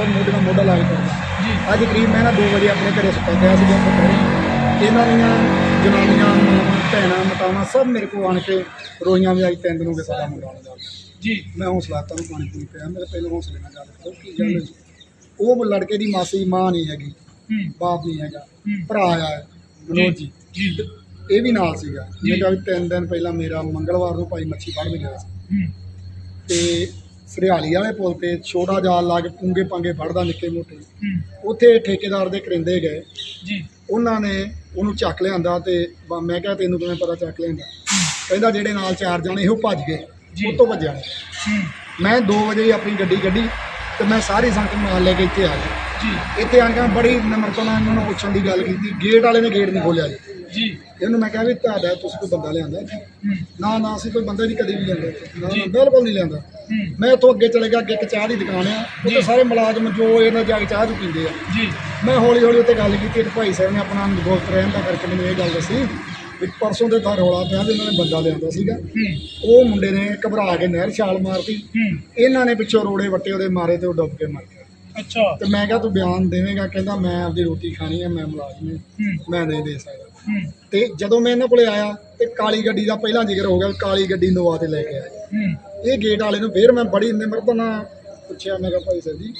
ਬਹੁਤ ਮੋਢੇ ਨਾਲ ਮੋਢਾ ਲਾ ਕੇ ਜੀ। ਅੱਜ ਕਰੀਬ ਮੈਂ ਨਾ 2 ਵਜੇ ਆਪਣੇ ਘਰੇ ਸੁੱਤਾ ਪਿਆ ਸੀ ਜਦੋਂ ਦੁਪਹਿਰੇ ਇਹਨਾਂ ਦੀਆਂ ਜਨਾਨੀਆਂ ਭੈਣਾਂ ਮਤਾਵਾਂ ਸਭ ਮੇਰੇ ਕੋਲ ਆਣ ਕੇ ਰੋਈਆਂ ਵੀ ਅੱਜ ਤਿੰਨ ਦਿਨ ਹੋ ਗਏ ਸਾਡਾ ਮੁੰਡਾ ਜਾਂਦਾ ਜੀ। ਮੈਂ ਹੌਸਲਾ ਤਾਂ ਪਾਣੀ ਪੂਣੀ ਪਿਆ। ਮੇਰੇ ਪਹਿਲਾਂ ਹੌਸਲੇ ਨਾਲ ਗੱਲ ਕਰੋ ਕੀ ਗੱਲ? ਉਹ ਲੜਕੇ ਦੀ ਮਾਸੀ ਮਾਂ ਨਹੀਂ ਹੈਗੀ ਬਾਪ ਨਹੀਂ ਹੈਗਾ ਭਰਾ ਆ ਵਿਨੋਦ ਜੀ। ਇਹ ਵੀ ਨਾਲ ਸੀਗਾ। ਜੀ। ਮੈਂ ਕਿਹਾ ਵੀ ਤਿੰਨ ਦਿਨ ਪਹਿਲਾਂ ਮੇਰਾ ਮੰਗਲਵਾਰ ਨੂੰ ਭਾਈ ਮੱਛੀ ਫੜ ਗਿਆ ਤੇ ਸਰਿਆਲੀ ਵਾਲੇ ਪੁਲ ਤੇ ਛੋਟਾ ਜਾਲ ਲਾ ਕੇ ਪੁੰਗੇ ਪਾਂਗੇ ਫੜਦਾ ਨਿੱਕੇ ਮੋਟੇ। ਹੂੰ। ਉੱਥੇ ਠੇਕੇਦਾਰ ਦੇ ਕਰਿੰਦੇ ਗਏ। ਜੀ। ਉਹਨਾਂ ਨੇ ਉਹਨੂੰ ਚੱਕ ਲਿਆਂਦਾ ਤੇ ਬ- ਮੈਂ ਕਿਹਾ ਤੈਨੂੰ ਕਿਵੇਂ ਪਤਾ ਚੱਕ ਲਿਆਂਦਾ। ਕਹਿੰਦਾ ਜਿਹੜੇ ਨਾਲ ਚਾਰ ਜਣੇ ਇਹੋ ਭੱਜ ਗਏ। ਜੀ। ਉਹ ਤੋਂ ਭੱਜਿਆ ਨੀ। ਹੂੰ। ਮੈਂ 2 ਵਜੇ ਆਪਣੀ ਗੱਡੀ ਕੱਢੀ ਤੇ ਮੈਂ ਸਾਰੀ ਸੰਗਤ ਨੂੰ ਨਾਲ ਲੈ ਕੇ ਇੱਥੇ ਆ ਗਿਆ। ਜੀ। ਇੱਥੇ ਆ ਕੇ ਮੈਂ ਬੜੀ ਨਮਰਤਾ ਨਾਲ ਇਹਨਾਂ ਨੂੰ ਪੁੱਛਣ ਦੀ ਗੱਲ ਕੀਤੀ। ਗੇਟ ਵਾਲੇ ਨੇ ਗੇਟ ਨਹੀਂ ਖੋਲਿਆ ਜੀ। ਜੀ। ਇਹਨੂੰ ਮੈਂ ਕਿਹਾ ਵੀ ਤੁਹਾਡਾ ਤੁਸੀਂ ਕੋਈ ਬੰਦਾ ਲਿਆਂਦਾ ਇੱਥੇ? ਨਾ ਨਾ ਅਸੀਂ ਕੋਈ ਬੰਦਾ ਨਹੀਂ ਕਦੇ ਵੀ ਲਿਆਂਦਾ ਇੱਥੇ। ਨਾ ਬਿਲਕੁਲ ਨਹੀਂ ਲਿਆਂਦਾ। ਮੈਂ ਇੱਥੋਂ ਅੱਗੇ ਚਲੇ ਗਿਆ ਅੱਗੇ ਇੱਕ ਚਾਹ ਦੀ ਦੁਕਾਨ ਆ। ਉੱਥੇ। ਸਾਰੇ ਮੁਲਾਜ਼ਮ ਜੋ ਇਹਨਾਂ ਜਾ ਕੇ ਚਾਹ ਚੁ ਪੀਂਦੇ ਆ। ਜੀ। ਮੈਂ ਹੌਲੀ ਹੌਲੀ ਉੱਤੇ ਗੱਲ ਕੀਤੀ ਤੇ ਭਾਈ ਸਾਹਿਬ ਨੇ ਆਪਣਾ ਦੋਸਤ ਰਹਿਣ ਦਾ ਕਰਕੇ ਮੈਨੂੰ ਇਹ ਗੱਲ ਦੱਸੀ ਵੀ ਪਰਸੋਂ ਦੇ ਤਾਂ ਰੌਲਾ ਪਿਆ ਵੀ ਇਹਨਾਂ ਨੇ ਬੰਦਾ ਲਿਆਂਦਾ ਸੀਗਾ। ਉਹ ਮੁੰਡੇ ਨੇ ਘਬਰਾ ਕੇ ਨਹਿਰ ਛਾਲ ਮਾਰਤੀ। ਇਹਨਾਂ ਨੇ ਪਿੱਛੋਂ ਰੋੜੇ ਵੱਟੇ ਉਹਦੇ ਮਾਰੇ ਤੇ ਉਹ ਡੁੱਬ ਕੇ ਮਰ ਗਿਆ। ਅੱਛਾ। ਤੇ ਮੈਂ ਕਿਹਾ ਤੂੰ ਬਿਆਨ ਦੇਵੇਂਗਾ ਕਹਿੰਦਾ ਮੈਂ ਆਪਦੀ ਰੋਟੀ ਖਾਣੀ ਹੈ ਮੈਂ ਮੁਲਾਜ਼ਮ ਹਾਂ। ਮੈਂ ਨਹੀਂ ਦੇ ਸਕਦਾ। ਤੇ ਜਦੋਂ ਮੈਂ ਇਹਨਾਂ ਕੋਲੇ ਆਇਆ ਤੇ ਕਾਲੀ ਗੱਡੀ ਦਾ ਪਹਿਲਾਂ ਜ਼ਿਕਰ ਹੋ ਗਿਆ ਕਾਲੀ ਗੱਡੀ ਨਵਾ ਤੇ ਲੈ ਕੇ ਆਇਆ ਇਹ ਗੇਟ ਵਾਲੇ ਨੂੰ ਫੇਰ ਮੈਂ ਬੜੀ ਨਿਮਰਤਾ ਨਾਲ ਪੁੱਛਿਆ ਮੈਂ ਕਿਹਾ ਭਾਈ ਸਾਹਿਬ ਜੀ